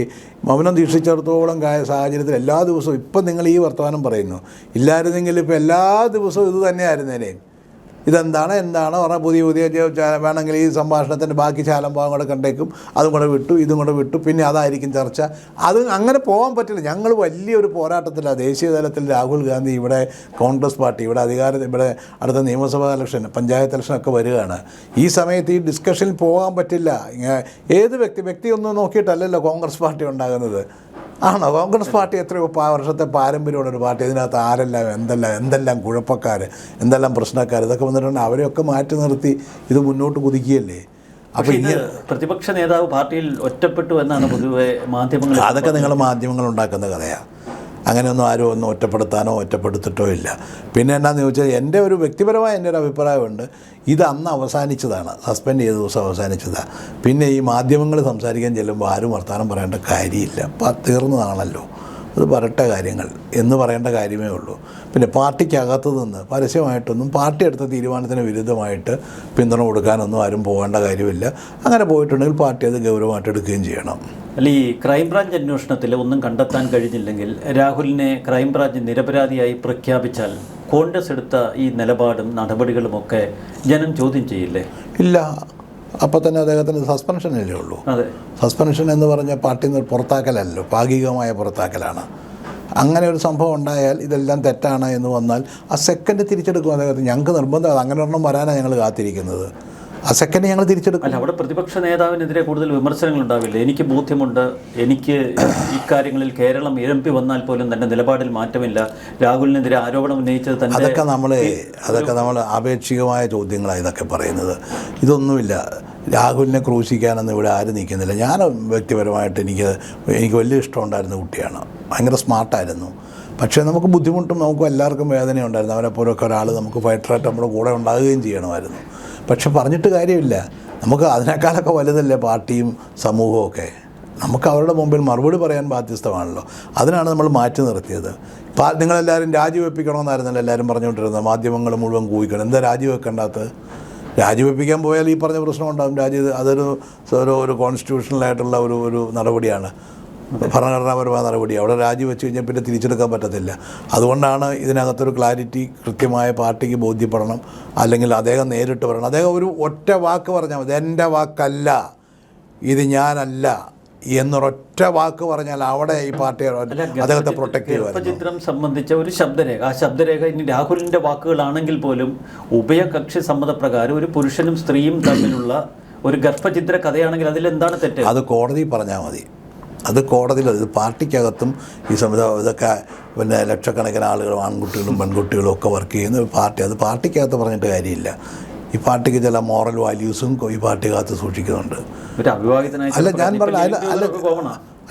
മൗനം ദീക്ഷിച്ചിടത്തോളം സാഹചര്യത്തിൽ എല്ലാ ദിവസവും ഇപ്പം നിങ്ങൾ ഈ വർത്തമാനം പറയുന്നു. ഇല്ലായിരുന്നെങ്കിൽ ഇപ്പോൾ എല്ലാ ദിവസവും ഇത് തന്നെയായിരുന്നേനെ. ഇതെന്താണ് എന്താണ് പറഞ്ഞാൽ പുതിയ പുതിയ വേണമെങ്കിൽ ഈ സംഭാഷണത്തിന്റെ ബാക്കി ശാലം ഭാഗം കൂടെ കണ്ടേക്കും. അതും കൂടെ വിട്ടു ഇതും കൂടെ വിട്ടു. പിന്നെ അതായിരിക്കും ചർച്ച. അത് അങ്ങനെ പോകാൻ പറ്റില്ല. ഞങ്ങൾ വലിയൊരു പോരാട്ടത്തിലാണ് ദേശീയ തലത്തിൽ രാഹുൽ ഗാന്ധി ഇവിടെ കോൺഗ്രസ് പാർട്ടി ഇവിടെ അധികാര ഇവിടെ അടുത്ത നിയമസഭാ ഇലക്ഷൻ പഞ്ചായത്ത് ഇലക്ഷൻ ഒക്കെ വരികയാണ്. ഈ സമയത്ത് ഈ ഡിസ്കഷനിൽ പോകാൻ പറ്റില്ല. ഏത് വ്യക്തി വ്യക്തിയൊന്നും നോക്കിയിട്ടല്ലല്ലോ കോൺഗ്രസ് പാർട്ടി ഉണ്ടാകുന്നത്. ആണോ? കോൺഗ്രസ് പാർട്ടി എത്രയോ വർഷത്തെ പാരമ്പര്യമുള്ള ഒരു പാർട്ടി. ഇതിനകത്ത് ആരെല്ലാം എന്തെല്ലാം എന്തെല്ലാം കുഴപ്പക്കാർ എന്തെല്ലാം പ്രശ്നക്കാർ ഇതൊക്കെ വന്നിട്ടുണ്ട്. അവരെയൊക്കെ മാറ്റി നിർത്തി ഇത് മുന്നോട്ട് കുതിക്കുകയല്ലേ? അപ്പോൾ ഇത് പ്രതിപക്ഷ നേതാവ് പാർട്ടിയിൽ ഒറ്റപ്പെട്ടു എന്നാണ് പൊതുവെ മാധ്യമങ്ങൾ അതൊക്കെ നിങ്ങൾ മാധ്യമങ്ങൾ ഉണ്ടാക്കുന്ന കഥയാണ് അങ്ങനെയൊന്നും ആരും ഒന്നും ഒറ്റപ്പെടുത്താനോ ഒറ്റപ്പെടുത്തിട്ടോ ഇല്ല. പിന്നെ എന്നാന്ന് ചോദിച്ചാൽ എന്റെ ഒരു വ്യക്തിപരമായ എന്റെ ഒരു അഭിപ്രായമുണ്ട്. ഇത് അന്ന് അവസാനിച്ചതാണ്. സസ്പെൻഡ് ചെയ്ത ദിവസം അവസാനിച്ചതാണ് പിന്നെ ഈ മാധ്യമങ്ങൾ സംസാരിക്കാൻ ചെല്ലുമ്പോൾ ആരും വർത്തമാനം പറയേണ്ട കാര്യമില്ല. അപ്പം തീർന്നതാണല്ലോ. അത് വരട്ട കാര്യങ്ങൾ എന്ന് പറയേണ്ട കാര്യമേ ഉള്ളൂ. പിന്നെ പാർട്ടിക്കകത്തു നിന്ന് പരസ്യമായിട്ടൊന്നും പാർട്ടി എടുത്ത തീരുമാനത്തിന് വിരുദ്ധമായിട്ട് പിന്തുണ കൊടുക്കാനൊന്നും ആരും പോകേണ്ട കാര്യമില്ല. അങ്ങനെ പോയിട്ടുണ്ടെങ്കിൽ പാർട്ടി അത് ഗൗരവമായിട്ട് എടുക്കുകയും ചെയ്യണം. അല്ല ഈ ക്രൈംബ്രാഞ്ച് അന്വേഷണത്തിൽ ഒന്നും കണ്ടെത്താൻ കഴിഞ്ഞില്ലെങ്കിൽ രാഹുലിനെ ക്രൈംബ്രാഞ്ച് നിരപരാധിയായി പ്രഖ്യാപിച്ചാൽ കോൺഗ്രസ് എടുത്ത ഈ നിലപാടും നടപടികളുമൊക്കെ ജനം ചോദ്യം ചെയ്യില്ലേ? ഇല്ല. അപ്പോൾ തന്നെ അദ്ദേഹത്തിന് സസ്പെൻഷനല്ലേ ഉള്ളൂ. സസ്പെൻഷൻ എന്ന് പറഞ്ഞ പാർട്ടിയിൽ നിന്ന് പുറത്താക്കലല്ലോ ഭാഗികമായ പുറത്താക്കലാണ്. അങ്ങനെ ഒരു സംഭവം ഉണ്ടായാൽ ഇതെല്ലാം തെറ്റാണ് എന്ന് വന്നാൽ ആ സെക്കൻഡ് തിരിച്ചെടുക്കും അദ്ദേഹത്തിന് ഞങ്ങൾക്ക് നിർബന്ധം അങ്ങനെ ഒരെണ്ണം വരാനാണ് ഞങ്ങൾ കാത്തിരിക്കുന്നത്. ആ സെക്കൻഡ് ഞങ്ങൾ തിരിച്ചെടുക്കും. അല്ല അവിടെ പ്രതിപക്ഷ നേതാവിനെതിരെ കൂടുതൽ വിമർശനങ്ങൾ ഉണ്ടാവില്ല? എനിക്ക് ബോധ്യമുണ്ട് എനിക്ക് ഇക്കാര്യങ്ങളിൽ കേരളം ഇരമ്പി വന്നാൽ പോലും തന്റെ നിലപാടിൽ മാറ്റമില്ല. രാഹുലിനെതിരെ ആരോപണം ഉന്നയിച്ചത് തന്നെ അതൊക്കെ നമ്മൾ അതൊക്കെ നമ്മൾ ആപേക്ഷികമായ ചോദ്യങ്ങളാണ് ഇതൊക്കെ പറയുന്നത്. ഇതൊന്നുമില്ല. രാഹുലിനെ ക്രൂശിക്കാനൊന്നും ഇവിടെ ആരും നിൽക്കുന്നില്ല. ഞാൻ വ്യക്തിപരമായിട്ട് എനിക്ക് എനിക്ക് വലിയ ഇഷ്ടമുണ്ടായിരുന്ന കുട്ടിയാണ്. ഭയങ്കര സ്മാർട്ടായിരുന്നു. പക്ഷേ നമുക്ക് ബുദ്ധിമുട്ടും നമുക്ക് എല്ലാവർക്കും വേദനയുണ്ടായിരുന്നു. അവരെപ്പോലൊക്കെ ഒരാൾ നമുക്ക് ഫൈറ്ററായിട്ട് നമ്മുടെ കൂടെ ഉണ്ടാകുകയും ചെയ്യണമായിരുന്നു. പക്ഷെ പറഞ്ഞിട്ട് കാര്യമില്ല. നമുക്ക് അതിനേക്കാളൊക്കെ വലുതല്ലേ പാർട്ടിയും സമൂഹവും ഒക്കെ? നമുക്ക് അവരുടെ മുമ്പിൽ മറുപടി പറയാൻ ബാധ്യസ്ഥമാണല്ലോ. അതിനാണ് നമ്മൾ മാറ്റി നിർത്തിയത്. ഇപ്പം നിങ്ങളെല്ലാവരും രാജിവെപ്പിക്കണമെന്നായിരുന്നല്ലോ എല്ലാവരും പറഞ്ഞുകൊണ്ടിരുന്നത്. മാധ്യമങ്ങൾ മുഴുവൻ കൂവിക്കണം. എന്താ രാജിവെക്കേണ്ടാത്തത് രാജിവെപ്പിക്കാൻ പോയാൽ ഈ പറഞ്ഞ പ്രശ്നം ഉണ്ടാകും രാജി അതൊരു ഒരു കോൺസ്റ്റിറ്റ്യൂഷണലായിട്ടുള്ള ഒരു ഒരു നടപടിയാണ്. ഭരണഘടനാപരമായ നടപടി. അവിടെ രാജിവെച്ച് കഴിഞ്ഞാൽ പിന്നെ തിരിച്ചെടുക്കാൻ പറ്റത്തില്ല. അതുകൊണ്ടാണ് ഇതിനകത്തൊരു ക്ലാരിറ്റി കൃത്യമായ പാർട്ടിക്ക് ബോധ്യപ്പെടണം. അല്ലെങ്കിൽ അദ്ദേഹം നേരിട്ട് പറയണം. അദ്ദേഹം ഒരു ഒറ്റ വാക്ക് പറഞ്ഞാൽ മതി. എന്റെ വാക്കല്ല. ഇത് ഞാനല്ല. എന്നൊരൊറ്റ വാക്ക് പറഞ്ഞാൽ അവിടെ ഈ പാർട്ടി അദ്ദേഹത്തെ പ്രൊട്ടക്ട് ചെയ്യുക ചിത്രം സംബന്ധിച്ച ഒരു ശബ്ദരേഖ. ആ ശബ്ദരേഖ ഇനി രാഹുലിന്റെ വാക്കുകളാണെങ്കിൽ പോലും ഉഭയകക്ഷി സമ്മതപ്രകാരം ഒരു പുരുഷനും സ്ത്രീയും തമ്മിലുള്ള ഒരു ഗർഭചിത്ര കഥയാണെങ്കിൽ അതിൽ എന്താണ് തെറ്റ്? അത് കോടതി പറഞ്ഞാൽ മതി. അത് കോടതിയിൽ ഇത് പാർട്ടിക്കകത്തും ഈ സംവിധാനം ഇതൊക്കെ പിന്നെ ലക്ഷക്കണക്കിന് ആളുകൾ ആൺകുട്ടികളും പെൺകുട്ടികളും ഒക്കെ വർക്ക് ചെയ്യുന്ന പാർട്ടി. അത് പാർട്ടിക്കകത്ത് പറഞ്ഞിട്ട് കാര്യമില്ല. ഈ പാർട്ടിക്ക് ചില മോറൽ വാല്യൂസും ഈ പാർട്ടിക്കകത്ത് സൂക്ഷിക്കുന്നുണ്ട്. അല്ല ഞാൻ പറഞ്ഞ അല്ല അല്ല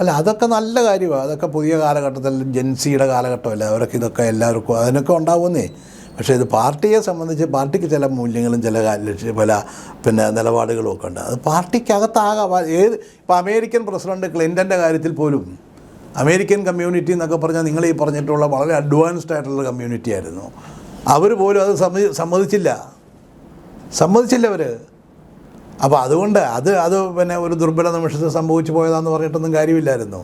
അല്ല അതൊക്കെ നല്ല കാര്യമാണ് അതൊക്കെ പുതിയ കാലഘട്ടത്തിൽ ജെൻസിയുടെ കാലഘട്ടമല്ല? അവരൊക്കെ ഇതൊക്കെ എല്ലാവർക്കും അതിനൊക്കെ ഉണ്ടാവുന്നേ. പക്ഷേ ഇത് പാർട്ടിയെ സംബന്ധിച്ച് പാർട്ടിക്ക് ചില മൂല്യങ്ങളും ചില ലക്ഷ്യ പല പിന്നെ നിലപാടുകളും ഒക്കെ ഉണ്ട്. അത് പാർട്ടിക്കകത്താകാം. ഏത് ഇപ്പോൾ അമേരിക്കൻ പ്രസിഡന്റ് ക്ലിന്റന്റെ കാര്യത്തിൽ പോലും അമേരിക്കൻ കമ്മ്യൂണിറ്റി എന്നൊക്കെ പറഞ്ഞാൽ നിങ്ങൾ ഈ പറഞ്ഞിട്ടുള്ള വളരെ അഡ്വാൻസ്ഡ് ആയിട്ടുള്ള കമ്മ്യൂണിറ്റി ആയിരുന്നു. അവർ പോലും അത് സമ്മതിച്ചില്ല. സമ്മതിച്ചില്ല അവർ അപ്പോൾ അതുകൊണ്ട് അത് അത് പിന്നെ ഒരു ദുർബല നിമിഷത്തിൽ സംഭവിച്ചു പോയതാണെന്ന് പറഞ്ഞിട്ടൊന്നും കാര്യമില്ലായിരുന്നു.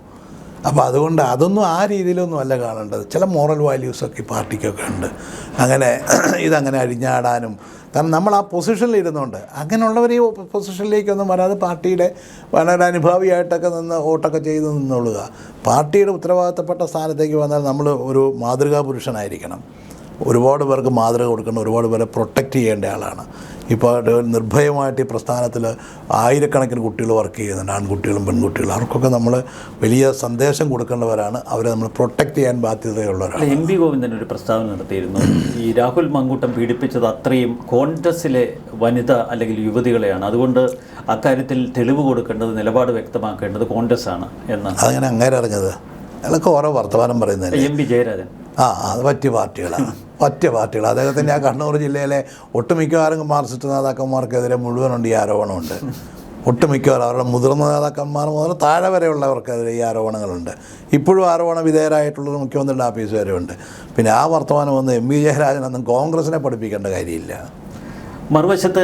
അപ്പോൾ അതുകൊണ്ട് അതൊന്നും ആ രീതിയിലൊന്നും അല്ല കാണേണ്ടത്. ചില മോറൽ വാല്യൂസൊക്കെ ഈ പാർട്ടിക്കൊക്കെ ഉണ്ട്. അങ്ങനെ ഇതങ്ങനെ അഴിഞ്ഞാടാനും. കാരണം നമ്മൾ ആ പൊസിഷനിൽ ഇരുന്നുകൊണ്ട് അങ്ങനെയുള്ളവർ ഈ പൊസിഷനിലേക്കൊന്നും വരാതെ പാർട്ടിയുടെ വളരെ അനുഭാവിയായിട്ടൊക്കെ നിന്ന് വോട്ടൊക്കെ ചെയ്ത് നിന്നുകൊള്ളുക പാർട്ടിയുടെ ഉത്തരവാദിത്തപ്പെട്ട സ്ഥാനത്തേക്ക് വന്നാൽ നമ്മൾ ഒരു മാതൃകാ പുരുഷനായിരിക്കണം. ഒരുപാട് പേർക്ക് മാതൃക കൊടുക്കേണ്ട ഒരുപാട് പേരെ പ്രൊട്ടക്റ്റ് ചെയ്യേണ്ട ആളാണ്. ഇപ്പോൾ നിർഭയമായിട്ട് ഈ പ്രസ്ഥാനത്തിൽ ആയിരക്കണക്കിന് കുട്ടികൾ വർക്ക് ചെയ്യുന്നുണ്ട് ആൺകുട്ടികളും പെൺകുട്ടികളും. അവർക്കൊക്കെ നമ്മൾ വലിയ സന്ദേശം കൊടുക്കേണ്ടവരാണ്. അവരെ നമ്മൾ പ്രൊട്ടക്റ്റ് ചെയ്യാൻ ബാധ്യതയുള്ളവരാണ്. എം പി ഗോവിന്ദൻ ഒരു പ്രസ്താവന നടത്തിയിരുന്നു. ഈ രാഹുൽ മങ്കൂട്ടം പീഡിപ്പിച്ചത് അത്രയും കോൺഗ്രസിലെ വനിത അല്ലെങ്കിൽ യുവതികളെയാണ്. അതുകൊണ്ട് അക്കാര്യത്തിൽ തെളിവ് കൊടുക്കേണ്ടത് നിലപാട് വ്യക്തമാക്കേണ്ടത് കോൺഗ്രസ് ആണ് എന്ന് അതങ്ങനെ അങ്ങനെ അറിഞ്ഞത് അയാളൊക്കെ ഓരോ വർത്തമാനം പറയുന്നത് എം പി ജയരാജൻ. ആ അത് പറ്റിയ പാർട്ടികളാണ്. പറ്റിയ പാർട്ടികൾ. അദ്ദേഹത്തിന്റെ ആ കണ്ണൂർ ജില്ലയിലെ ഒട്ടുമിക്കവാറും മാർക്സിസ്റ്റ് നേതാക്കന്മാർക്കെതിരെ മുഴുവനുണ്ട് ഈ ആരോപണമുണ്ട്. ഒട്ടുമിക്കവാറും അവരുടെ മുതിർന്ന നേതാക്കന്മാർ മുതൽ താഴെ വരെയുള്ളവർക്കെതിരെ ഈ ആരോപണങ്ങളുണ്ട്. ഇപ്പോഴും ആരോപണ വിധേയരായിട്ടുള്ളത് മുഖ്യമന്ത്രിയുടെ ആഫീസ് വരെയുണ്ട്. പിന്നെ ആ വർത്തമാനം വന്ന് എം വി ജയരാജനൊന്നും കോൺഗ്രസിനെ പഠിപ്പിക്കേണ്ട കാര്യമില്ല. മറുവശത്ത്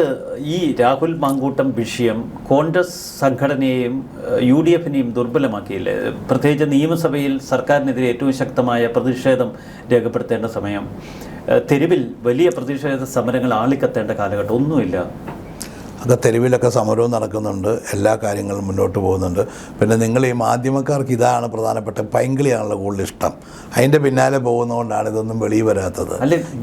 ഈ രാഹുൽ മാങ്കൂട്ടം വിഷയം കോൺഗ്രസ് സംഘടനയെയും യു ഡി എഫിനെയും ദുർബലമാക്കിയില്ലേ? പ്രത്യേകിച്ച് നിയമസഭയിൽ സർക്കാരിനെതിരെ ഏറ്റവും ശക്തമായ പ്രതിഷേധം രേഖപ്പെടുത്തേണ്ട സമയം. തെരുവിൽ വലിയ പ്രതിഷേധ സമരങ്ങൾ ആളിക്കത്തേണ്ട കാലഘട്ടം ഒന്നുമില്ല. ഒക്കെ തെരുവിലൊക്കെ സമരവും നടക്കുന്നുണ്ട്. എല്ലാ കാര്യങ്ങളും മുന്നോട്ട് പോകുന്നുണ്ട്. പിന്നെ നിങ്ങൾ ഈ മാധ്യമക്കാർക്ക് ഇതാണ് പ്രധാനപ്പെട്ട പൈങ്കിളിയാണല്ലോ കൂടുതൽ ഇഷ്ടം. അതിന്റെ പിന്നാലെ പോകുന്നതുകൊണ്ടാണ് ഇതൊന്നും വെളിയിൽ വരാത്തത്.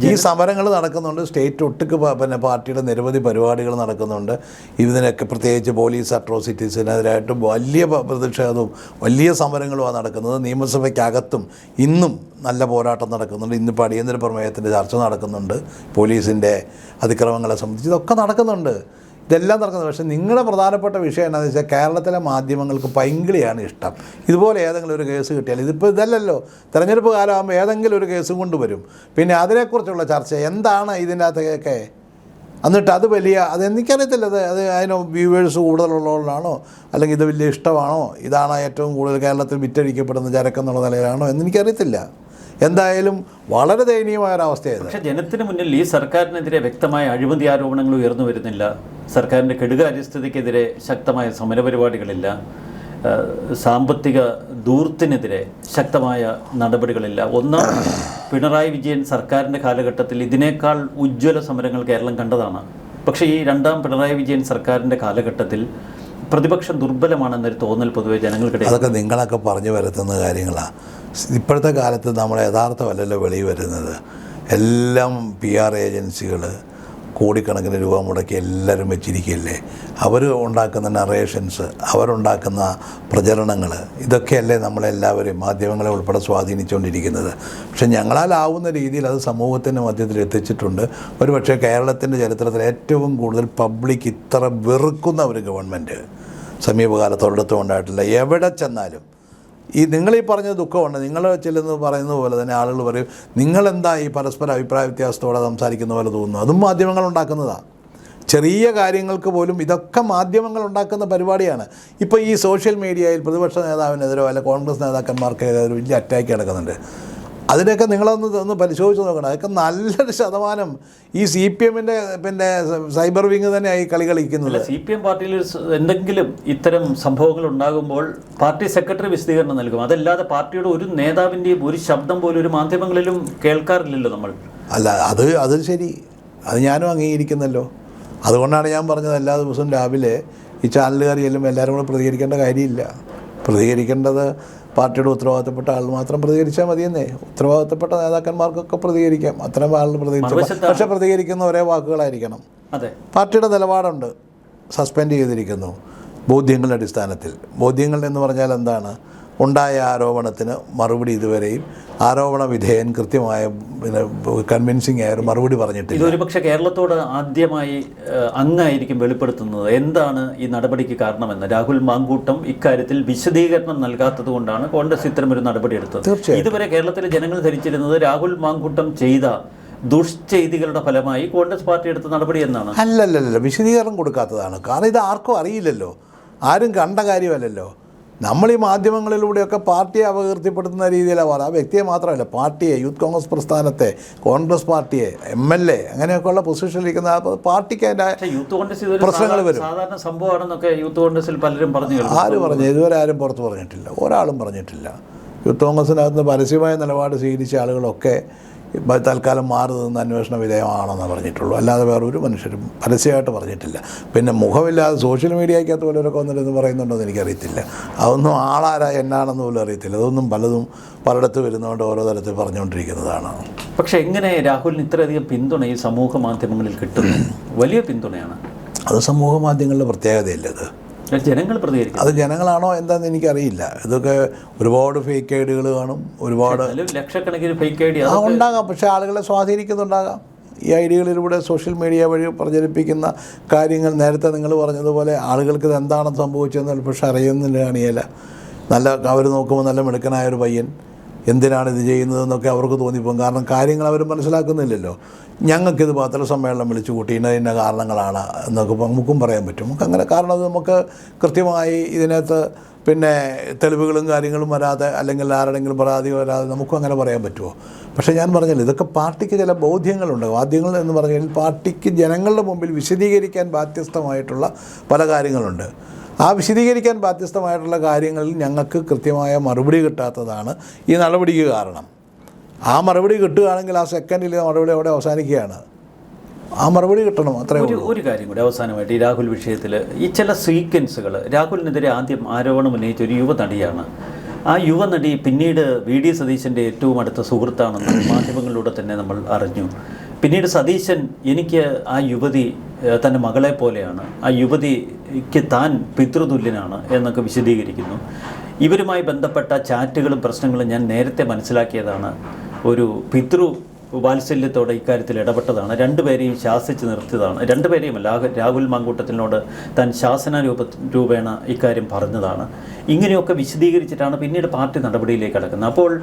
ഈ സമരങ്ങൾ നടക്കുന്നുണ്ട്. സ്റ്റേറ്റ് ഒട്ടുക്ക് പിന്നെ പാർട്ടിയുടെ നിരവധി പരിപാടികൾ നടക്കുന്നുണ്ട്. ഇതിനൊക്കെ പ്രത്യേകിച്ച് പോലീസ് അട്രോസിറ്റീസിനെതിരായിട്ടും വലിയ പ്രതിഷേധവും വലിയ സമരങ്ങളുമാണ് നടക്കുന്നത്. നിയമസഭയ്ക്കകത്തും ഇന്നും നല്ല പോരാട്ടം നടക്കുന്നുണ്ട്. ഇന്നിപ്പോൾ അടിയന്തര പ്രമേയത്തിന്റെ ചർച്ച നടക്കുന്നുണ്ട്. പോലീസിന്റെ അതിക്രമങ്ങളെ സംബന്ധിച്ച് ഇതൊക്കെ നടക്കുന്നുണ്ട്. ഇതെല്ലാം നടക്കുന്നത്. പക്ഷേ നിങ്ങളുടെ പ്രധാനപ്പെട്ട വിഷയം എന്താണെന്ന് വെച്ചാൽ കേരളത്തിലെ മാധ്യമങ്ങൾക്ക് പൈങ്കിളിയാണ് ഇഷ്ടം. ഇതുപോലെ ഏതെങ്കിലും ഒരു കേസ് കിട്ടിയാൽ ഇതിപ്പോൾ ഇതല്ലല്ലോ. തെരഞ്ഞെടുപ്പ് കാലമാകുമ്പോൾ ഏതെങ്കിലും ഒരു കേസും കൊണ്ടുവരും പിന്നെ അതിനെക്കുറിച്ചുള്ള ചർച്ച എന്താണ് ഇതിന്റെ അകത്തൊക്കെ എന്നിട്ട് അത് വലിയ അത് എനിക്കറിയത്തില്ല. അത് അത് അതിന് വ്യൂവേഴ്സ് കൂടുതലുള്ളതുകൊണ്ടാണോ അല്ലെങ്കിൽ ഇത് വലിയ ഇഷ്ടമാണോ? ഇതാണ് ഏറ്റവും കൂടുതൽ കേരളത്തിൽ വിറ്റഴിക്കപ്പെടുന്ന ചരക്കെന്നുള്ള നിലയിലാണോ? എന്ന് എനിക്കറിയത്തില്ല. എന്തായാലും വളരെ ദയനീയമായ ഒരവസ്ഥയായിരുന്നു പക്ഷേ ജനത്തിന് മുന്നിൽ ഈ സർക്കാരിനെതിരെ വ്യക്തമായ അഴിമതി ആരോപണങ്ങൾ ഉയർന്നു വരുന്നില്ല. സർക്കാരിന്റെ കെടുകാര്യസ്ഥതയ്ക്കെതിരെ ശക്തമായ സമരപരിപാടികളില്ല. സാമ്പത്തിക ദൂർത്തിനെതിരെ ശക്തമായ നടപടികളില്ല. ഒന്ന് പിണറായി വിജയൻ സർക്കാരിന്റെ കാലഘട്ടത്തിൽ ഇതിനേക്കാൾ ഉജ്ജ്വല സമരങ്ങൾ കേരളം കണ്ടതാണ്. പക്ഷേ ഈ രണ്ടാം പിണറായി വിജയൻ സർക്കാരിന്റെ കാലഘട്ടത്തിൽ പ്രതിപക്ഷം ദുർബലമാണെന്നൊരു തോന്നൽ പൊതുവെ ജനങ്ങൾക്കിടയിൽ. അതൊക്കെ നിങ്ങളൊക്കെ പറഞ്ഞു വരുത്തുന്ന കാര്യങ്ങളാണ് ഇപ്പോഴത്തെ കാലത്ത് നമ്മൾ യഥാർത്ഥമല്ലല്ലോ വെളിയിൽ വരുന്നത്. എല്ലാം പി ആർ ഏജൻസികൾ കോടിക്കണക്കിന് രൂപ മുടക്കി എല്ലാവരും വെച്ചിരിക്കുകയല്ലേ? അവർ ഉണ്ടാക്കുന്ന നറേഷൻസ് അവരുണ്ടാക്കുന്ന പ്രചരണങ്ങൾ ഇതൊക്കെയല്ലേ നമ്മളെല്ലാവരും മാധ്യമങ്ങളെ ഉൾപ്പെടെ സ്വാധീനിച്ചുകൊണ്ടിരിക്കുന്നത്. പക്ഷെ ഞങ്ങളാലാവുന്ന രീതിയിൽ അത് സമൂഹത്തിന്റെ മധ്യത്തിൽ എത്തിച്ചിട്ടുണ്ട്. ഒരുപക്ഷെ കേരളത്തിന്റെ ചരിത്രത്തിൽ ഏറ്റവും കൂടുതൽ പബ്ലിക് ഇത്ര വെറുക്കുന്ന ഒരു ഗവൺമെന്റ് സമീപകാലത്ത് ഉണ്ടായിട്ടില്ല. എവിടെ ചെന്നാലും ഈ നിങ്ങളീ പറഞ്ഞ ദുഃഖമുണ്ട്. നിങ്ങൾ ചെല്ലുന്നത് പറയുന്നത് പോലെ തന്നെ ആളുകൾ പറയും നിങ്ങളെന്താ ഈ പരസ്പര അഭിപ്രായ വ്യത്യാസത്തോടെ സംസാരിക്കുന്ന പോലെ തോന്നുന്നു? അതും മാധ്യമങ്ങൾ ഉണ്ടാക്കുന്നതാണ് ചെറിയ കാര്യങ്ങൾക്ക് പോലും ഇതൊക്കെ മാധ്യമങ്ങൾ ഉണ്ടാക്കുന്ന പരിപാടിയാണ്. ഇപ്പോൾ ഈ സോഷ്യൽ മീഡിയയിൽ പ്രതിപക്ഷ നേതാവിനെതിരോ അല്ല കോൺഗ്രസ് നേതാക്കന്മാർക്കെതിരെ വലിയ അറ്റാക്ക് നടക്കുന്നുണ്ട്. അതിനൊക്കെ നിങ്ങളൊന്ന് ഒന്ന് പരിശോധിച്ച് നോക്കണം. അതൊക്കെ നല്ലൊരു ശതമാനം ഈ സി പി എമ്മിന്റെ പിന്നെ സൈബർ വിങ് തന്നെയായി കളി കളിക്കുന്നത്. സി പി എം പാർട്ടിയിൽ എന്തെങ്കിലും ഇത്തരം സംഭവങ്ങൾ ഉണ്ടാകുമ്പോൾ പാർട്ടി സെക്രട്ടറി വിശദീകരണം നൽകും. അതല്ലാതെ പാർട്ടിയുടെ ഒരു നേതാവിന്റെയും ഒരു ശബ്ദം പോലും ഒരു മാധ്യമങ്ങളിലും കേൾക്കാറില്ലല്ലോ നമ്മൾ. അല്ല അത് അത് ശരി. അത് ഞാനും അംഗീകരിക്കുന്നല്ലോ. അതുകൊണ്ടാണ് ഞാൻ പറഞ്ഞത് എല്ലാ ദിവസവും രാവിലെ ഈ ചാനലുകാർ ചെല്ലുമ്പോൾ എല്ലാവരും കൂടെ പ്രതികരിക്കേണ്ട കാര്യമില്ല. പ്രതികരിക്കേണ്ടത് പാർട്ടിയുടെ ഉത്തരവാദിത്തപ്പെട്ട ആൾ മാത്രം പ്രതികരിച്ചാൽ മതിയെന്നേ. ഉത്തരവാദിത്തപ്പെട്ട നേതാക്കന്മാർക്കൊക്കെ പ്രതികരിക്കാം. അത്തരം ആളുകൾ പ്രതികരിച്ചു പക്ഷെ പ്രതികരിക്കുന്ന ഒരേ വാക്കുകളായിരിക്കണം. പാർട്ടിയുടെ നിലപാടുണ്ട്. സസ്പെൻഡ് ചെയ്തിരിക്കുന്നു. ബോധ്യങ്ങളുടെ അടിസ്ഥാനത്തിൽ. ബോധ്യങ്ങൾ എന്ന് പറഞ്ഞാൽ എന്താണ്? ഉണ്ടായ ആരോപണത്തിന് മറുപടി ഇതുവരെയും ആരോപണ വിധേയൻ കൃത്യമായ പിന്നെ കൺവിൻസിങ് ആയ ഒരു മറുപടി പറഞ്ഞിട്ടില്ല. ഇതൊരു പക്ഷേ കേരളത്തോട് ആദ്യമായി അങ്ങായിരിക്കും വെളിപ്പെടുത്തുന്നത്. എന്താണ് ഈ നടപടിക്ക് കാരണമെന്ന്? രാഹുൽ മാങ്കൂട്ടം ഇക്കാര്യത്തിൽ വിശദീകരണം നൽകാത്തത് കൊണ്ടാണ് കോൺഗ്രസ് ഇത്തരം ഒരു നടപടി എടുത്തത്. ഇതുവരെ കേരളത്തിലെ ജനങ്ങൾ ധരിച്ചിരുന്നത് രാഹുൽ മാങ്കൂട്ടം ചെയ്ത ദുഷ്ചെയ്തികളുടെ ഫലമായി കോൺഗ്രസ് പാർട്ടി എടുത്ത നടപടി എന്നാണ്. അല്ലല്ലല്ല വിശദീകരണം കൊടുക്കാത്തതാണ്. കാരണം ഇത് ആർക്കും അറിയില്ലല്ലോ. ആരും കണ്ട കാര്യമല്ലല്ലോ. നമ്മൾ ഈ മാധ്യമങ്ങളിലൂടെയൊക്കെ പാർട്ടിയെ അപകീർത്തിപ്പെടുത്തുന്ന രീതിയിലാണ് പറയുക ആ വ്യക്തിയെ മാത്രമല്ല പാർട്ടിയെ യൂത്ത് കോൺഗ്രസ് പ്രസ്ഥാനത്തെ കോൺഗ്രസ് പാർട്ടിയെ എം എൽ എ അങ്ങനെയൊക്കെയുള്ള പൊസിഷനിലിരിക്കുന്ന പാർട്ടിക്ക് അതിന്റെ പ്രശ്നങ്ങൾ വരും. സാധാരണ സംഭവമാണെന്നൊക്കെ യൂത്ത് കോൺഗ്രസിൽ പലരും പറഞ്ഞു ആര് പറഞ്ഞു? ഇതുവരെ ആരും പുറത്ത് പറഞ്ഞിട്ടില്ല. ഒരാളും പറഞ്ഞിട്ടില്ല. യൂത്ത് കോൺഗ്രസിനകത്ത് പരസ്യമായ നിലപാട് സ്വീകരിച്ച ആളുകളൊക്കെ തൽക്കാലം മാറി നിന്ന് അന്വേഷണ വിധേയമാണെന്ന് പറഞ്ഞിട്ടുള്ളൂ. അല്ലാതെ വേറെ ഒരു മനുഷ്യരും പരസ്യമായിട്ട് പറഞ്ഞിട്ടില്ല. പിന്നെ മുഖമില്ലാതെ സോഷ്യൽ മീഡിയയ്ക്കകത്ത് പോലൊരൊക്കെ വന്നിട്ട് പറയുന്നുണ്ടോ എന്ന് എനിക്കറിയത്തില്ല. അതൊന്നും ആളാരാ എന്നാണെന്ന് പോലും അറിയത്തില്ല. അതൊന്നും പലതും പലയിടത്ത് വരുന്നതുകൊണ്ട് ഓരോ തരത്തിൽ പറഞ്ഞുകൊണ്ടിരിക്കുന്നതാണ്. പക്ഷേ എങ്ങനെ രാഹുലിന് ഇത്രയധികം പിന്തുണ ഈ സമൂഹ മാധ്യമങ്ങളിൽ കിട്ടുന്നു? വലിയ പിന്തുണയാണ്. അത് സമൂഹ മാധ്യമങ്ങളുടെ പ്രത്യേകതയല്ലേ അത്? ജനങ്ങൾ പ്രതികരിക്കും അത് ജനങ്ങളാണോ എന്താണെന്ന് എനിക്കറിയില്ല. ഇതൊക്കെ ഒരുപാട് ഫേക്ക് ഐഡികൾ കാണും ഒരുപാട് ലക്ഷക്കണക്കിന് ഫേക്ക് ഐ ഡി ആ ഉണ്ടാകാം. പക്ഷേ ആളുകളെ സ്വാധീനിക്കുന്നുണ്ടാകാം. ഈ ഐഡികളിലൂടെ സോഷ്യൽ മീഡിയ വഴി പ്രചരിപ്പിക്കുന്ന കാര്യങ്ങൾ നേരത്തെ നിങ്ങൾ പറഞ്ഞതുപോലെ ആളുകൾക്ക് ഇത് എന്താണ് സംഭവിച്ചതെന്ന് പക്ഷെ അറിയുന്നില്ല കാണിയല്ല നല്ല അവർ നോക്കുമ്പോൾ നല്ല മിടുക്കനായ ഒരു പയ്യൻ. എന്തിനാണ് ഇത് ചെയ്യുന്നതെന്നൊക്കെ അവർക്ക് തോന്നിപ്പോകും. കാരണം കാര്യങ്ങൾ അവർ മനസ്സിലാക്കുന്നില്ലല്ലോ. ഞങ്ങൾക്കിത് പത്രസമ്മേളനം വിളിച്ചു കൂട്ടി ഇന്ന ഇന്ന കാരണങ്ങളാണ് എന്നൊക്കെ നമുക്കും പറയാൻ പറ്റും. നമുക്ക് അങ്ങനെ കാരണം അത് നമുക്ക് കൃത്യമായി ഇതിനകത്ത് പിന്നെ തെളിവുകളും കാര്യങ്ങളും വരാതെ അല്ലെങ്കിൽ ആരുടെങ്കിലും പരാതി വരാതെ നമുക്കും അങ്ങനെ പറയാൻ പറ്റുമോ? പക്ഷേ ഞാൻ പറഞ്ഞല്ലോ ഇതൊക്കെ പാർട്ടിക്ക് ചില ബോധ്യങ്ങളുണ്ട്. വാദ്യങ്ങൾ എന്ന് പറഞ്ഞാൽ പാർട്ടിക്ക് ജനങ്ങളുടെ മുമ്പിൽ വിശദീകരിക്കാൻ ബാധ്യസ്ഥമായിട്ടുള്ള പല കാര്യങ്ങളുണ്ട്. ആ വിശദീകരിക്കാൻ ബാധ്യസ്ഥമായിട്ടുള്ള കാര്യങ്ങളിൽ ഞങ്ങൾക്ക് കൃത്യമായ മറുപടി കിട്ടാത്തതാണ് ഈ നടപടിക്ക് കാരണം. ആ മറുപടി കിട്ടുകയാണെങ്കിൽ ആ സെക്കൻഡിൽ മറുപടി അവിടെ അവസാനിക്കുകയാണ്. ആ മറുപടി കിട്ടണം അത്രേ ഒരു ഒരു കാര്യം കൂടി അവസാനമായിട്ട് ഈ രാഹുൽ വിഷയത്തിൽ ഈ ചില സീക്വൻസുകൾ രാഹുലിനെതിരെ ആദ്യം ആരോപണം ഉന്നയിച്ച ഒരു യുവനടിയാണ് ആ യുവനടി പിന്നീട് വി ഡി സതീശന്റെ ഏറ്റവും അടുത്ത സുഹൃത്താണെന്ന് മാധ്യമങ്ങളിലൂടെ തന്നെ നമ്മൾ അറിഞ്ഞു. പിന്നീട് സതീശൻ എനിക്ക് ആ യുവതി തന്റെ മകളെ പോലെയാണ്. ആ യുവതിക്ക് താൻ പിതൃതുല്യനാണ് എന്നൊക്കെ വിശദീകരിക്കുന്നു. ഇവരുമായി ബന്ധപ്പെട്ട ചാറ്റുകളും പ്രശ്നങ്ങളും ഞാൻ നേരത്തെ മനസ്സിലാക്കിയതാണ്. ഒരു പിതൃ വാത്സല്യത്തോടെ ഇക്കാര്യത്തിൽ ഇടപെട്ടതാണ്. രണ്ടുപേരെയും ശാസിച്ച് നിർത്തിയതാണ്. രണ്ടുപേരെയുമല്ല രാഹുൽ രാഹുൽ മാങ്കൂട്ടത്തിനോട് താൻ ശാസന രൂപ രൂപേണ ഇക്കാര്യം പറഞ്ഞതാണ്. ഇങ്ങനെയൊക്കെ വിശദീകരിച്ചിട്ടാണ് പിന്നീട് പാർട്ടി നടപടിയിലേക്ക് കടക്കുന്നത്. അപ്പോൾ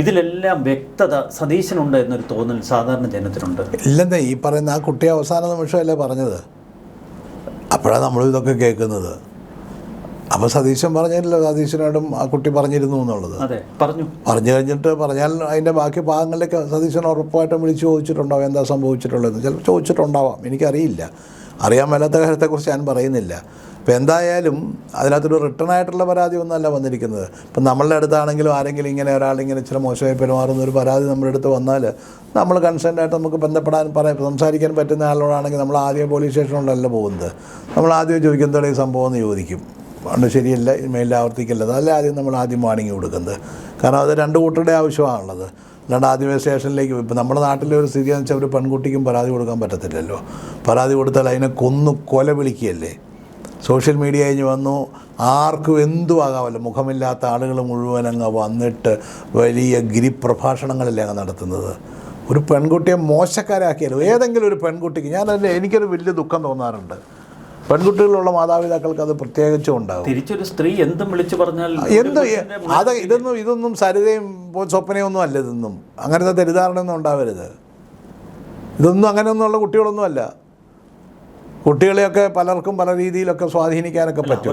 ഇതിലെല്ലാം വ്യക്തത സതീശനുണ്ട് എന്നൊരു തോന്നൽ സാധാരണ ജനത്തിനുണ്ട്. ഇല്ലെന്നേ ഈ പറയുന്ന ആ കുട്ടി അവസാന നിമിഷമല്ലേ പറഞ്ഞത്? അപ്പോഴാണ് നമ്മൾ ഇതൊക്കെ കേൾക്കുന്നത്. അപ്പോൾ സതീശൻ പറഞ്ഞില്ലല്ലോ സതീശനോടും ആ കുട്ടി പറഞ്ഞിരുന്നു എന്നുള്ളത്. പറഞ്ഞു. പറഞ്ഞു കഴിഞ്ഞിട്ട് പറഞ്ഞാൽ അതിന്റെ ബാക്കി ഭാഗങ്ങളിലേക്ക് സതീശൻ ഉറപ്പായിട്ടും വിളിച്ച് ചോദിച്ചിട്ടുണ്ടാവും എന്താ സംഭവിച്ചിട്ടുള്ളതെന്ന്. ചിലപ്പോൾ ചോദിച്ചിട്ടുണ്ടാവാം എനിക്കറിയില്ല. അറിയാൻ മേലാത്ത കാര്യത്തെക്കുറിച്ച് ഞാൻ പറയുന്നില്ല. അപ്പോൾ എന്തായാലും അതിനകത്തൊരു റിട്ടേൺ ആയിട്ടുള്ള പരാതി ഒന്നുമല്ല വന്നിരിക്കുന്നത്. ഇപ്പം നമ്മളുടെ അടുത്താണെങ്കിലും ആരെങ്കിലും ഇങ്ങനെ ഒരാളിങ്ങനെ ഇച്ചിരി മോശമായി പെരുമാറുന്ന ഒരു പരാതി നമ്മുടെ അടുത്ത് വന്നാൽ നമ്മൾ കൺസേൺഡായിട്ട് നമുക്ക് ബന്ധപ്പെടാൻ പറയാം. സംസാരിക്കാൻ പറ്റുന്ന ആളോടാണെങ്കിൽ നമ്മൾ ആദ്യം പോലീസ് സ്റ്റേഷനിലല്ല പോകുന്നത്. നമ്മൾ ആദ്യം ചോദിക്കുന്നതോടെ ഈ സംഭവം എന്ന് ചോദിക്കും. പണ്ട് ശരിയല്ല മേലിൽ ആവർത്തിക്കില്ല. അതല്ല ആദ്യം നമ്മൾ ആദ്യം വാണിംഗ് കൊടുക്കുന്നത്. കാരണം അത് രണ്ട് കൂട്ടരുടെ ആവശ്യമാണുള്ളത്. അല്ലാണ്ട് ആദ്യമേ സ്റ്റേഷനിലേക്ക് ഇപ്പം നമ്മുടെ നാട്ടിലെ ഒരു സ്ഥിതി എന്ന് വെച്ചാൽ ഒരു പെൺകുട്ടിക്കും പരാതി കൊടുക്കാൻ പറ്റത്തില്ലല്ലോ. പരാതി കൊടുത്താൽ അതിനെ കൊന്നു കൊല വിളിക്കുകയല്ലേ? സോഷ്യൽ മീഡിയ കഴിഞ്ഞ് വന്നു. ആർക്കും എന്തും ആകാമല്ലോ മുഖമില്ലാത്ത ആളുകൾ മുഴുവൻ അങ്ങ് വന്നിട്ട് വലിയ ഗിരി ഗിരിപ്രഭാഷണങ്ങളല്ലേ അങ്ങ് നടത്തുന്നത്. ഒരു പെൺകുട്ടിയെ മോശക്കാരാക്കിയാലോ? ഏതെങ്കിലും ഒരു പെൺകുട്ടിക്ക്. ഞാനതിൽ എനിക്കൊരു വലിയ ദുഃഖം തോന്നാറുണ്ട്. പെൺകുട്ടികളുള്ള മാതാപിതാക്കൾക്ക് അത് പ്രത്യേകിച്ചും ഉണ്ടാകും തിരിച്ചൊരു സ്ത്രീ എന്തും വിളിച്ചു പറഞ്ഞാൽ എന്ത് അത് ഇതൊന്നും ഇതൊന്നും സരിതയും സ്വപ്നയൊന്നും അല്ല ഇതൊന്നും. അങ്ങനത്തെ തെറ്റിദ്ധാരണയൊന്നും ഉണ്ടാവരുത്. ഇതൊന്നും അങ്ങനെയൊന്നുമുള്ള കുട്ടികളൊന്നും അല്ല കുട്ടികളെയൊക്കെ പലർക്കും പല രീതിയിലൊക്കെ സ്വാധീനിക്കാനൊക്കെ പറ്റും.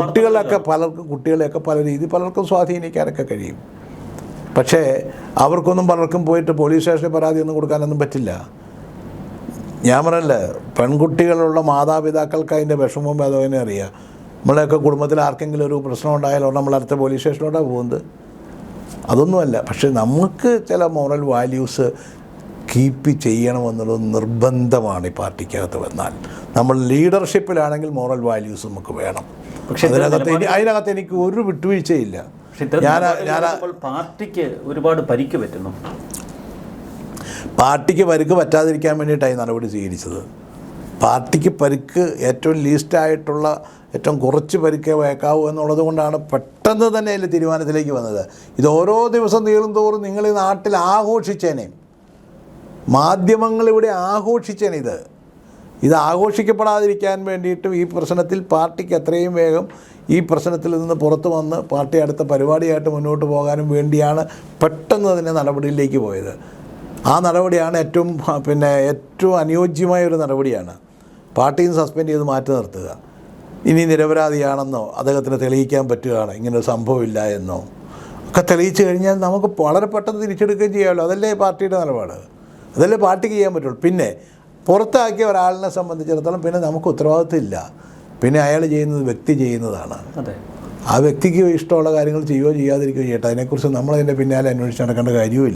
കുട്ടികളൊക്കെ പലർക്കും കുട്ടികളെയൊക്കെ പല രീതി പലർക്കും സ്വാധീനിക്കാനൊക്കെ കഴിയും. പക്ഷേ അവർക്കൊന്നും പലർക്കും പോയിട്ട് പോലീസ് സ്റ്റേഷനിൽ പരാതിയൊന്നും കൊടുക്കാനൊന്നും പറ്റില്ല. ഞാൻ പറയല്ലേ പെൺകുട്ടികളുള്ള മാതാപിതാക്കൾക്ക് അതിന്റെ വിഷമവും ഭേദവിനെ അറിയാം. നമ്മളെയൊക്കെ കുടുംബത്തിൽ ആർക്കെങ്കിലും ഒരു പ്രശ്നം ഉണ്ടായാലോ നമ്മൾ അടുത്ത പോലീസ് സ്റ്റേഷനിലോട്ടാണ് പോകുന്നത്. അതൊന്നുമല്ല പക്ഷെ നമുക്ക് ചില മോറൽ വാല്യൂസ് കീപ്പ് ചെയ്യണമെന്നുള്ളത് നിർബന്ധമാണ് ഈ പാർട്ടിക്കകത്ത് വന്നാൽ. നമ്മൾ ലീഡർഷിപ്പിലാണെങ്കിൽ മോറൽ വാല്യൂസ് നമുക്ക് വേണം. പക്ഷേ അതിനകത്ത് അതിനകത്ത് എനിക്ക് ഒരു വിട്ടുവീഴ്ചയില്ല. ഞാൻ ഞാൻ പാർട്ടിക്ക് ഒരുപാട് പരിക്ക് പറ്റുന്നു. പാർട്ടിക്ക് പരുക്ക് പറ്റാതിരിക്കാൻ വേണ്ടിയിട്ടാണ് ഈ നടപടി സ്വീകരിച്ചത്. പാർട്ടിക്ക് പരുക്ക് ഏറ്റവും ലീസ്റ്റായിട്ടുള്ള ഏറ്റവും കുറച്ച് പരിക്കേ വയ്ക്കാവൂ എന്നുള്ളത് കൊണ്ടാണ് പെട്ടെന്ന് തന്നെ അതിൽ തീരുമാനത്തിലേക്ക് വന്നത്. ഇത് ഓരോ ദിവസം നീളും തോറും നിങ്ങൾ ഈ നാട്ടിൽ ആഘോഷിച്ചേനെ. മാധ്യമങ്ങൾ ഇവിടെ ആഘോഷിച്ചേനെ ഇത്. ഇത് ആഘോഷിക്കപ്പെടാതിരിക്കാൻ വേണ്ടിയിട്ടും ഈ പ്രശ്നത്തിൽ പാർട്ടിക്ക് എത്രയും വേഗം ഈ പ്രശ്നത്തിൽ നിന്ന് പുറത്തു വന്ന് പാർട്ടി അടുത്ത പരിപാടിയായിട്ട് മുന്നോട്ട് പോകാനും വേണ്ടിയാണ് പെട്ടെന്ന് തന്നെ നടപടിയിലേക്ക് പോയത്. ആ നടപടിയാണ് ഏറ്റവും പിന്നെ ഏറ്റവും അനുയോജ്യമായ ഒരു നടപടിയാണ്. പാർട്ടിയും സസ്പെൻഡ് ചെയ്ത് മാറ്റി നിർത്തുക. ഇനി നിരപരാധിയാണെന്നോ അദ്ദേഹത്തിന് തെളിയിക്കാൻ പറ്റുകയാണ് ഇങ്ങനൊരു സംഭവമില്ല എന്നോ ഒക്കെ തെളിയിച്ചു കഴിഞ്ഞാൽ നമുക്ക് വളരെ പെട്ടെന്ന് തിരിച്ചെടുക്കുകയും ചെയ്യാമല്ലോ. അതല്ലേ പാർട്ടിയുടെ നിലപാട്? അതല്ലേ പാർട്ടിക്ക് ചെയ്യാൻ പറ്റുള്ളൂ? പിന്നെ പുറത്താക്കിയ ഒരാളിനെ സംബന്ധിച്ചിടത്തോളം പിന്നെ നമുക്ക് ഉത്തരവാദിത്തമില്ല പിന്നെ അയാൾ ചെയ്യുന്നത് വ്യക്തി ചെയ്യുന്നതാണ്. ആ വ്യക്തിക്ക് ഇഷ്ടമുള്ള കാര്യങ്ങൾ ചെയ്യുകയോ ചെയ്യാതിരിക്കുകയോ ചെയ്യട്ടെ. അതിനെക്കുറിച്ച് നമ്മളതിന്റെ പിന്നാലെ അന്വേഷിച്ച് നടക്കേണ്ട കാര്യവുമില്ല.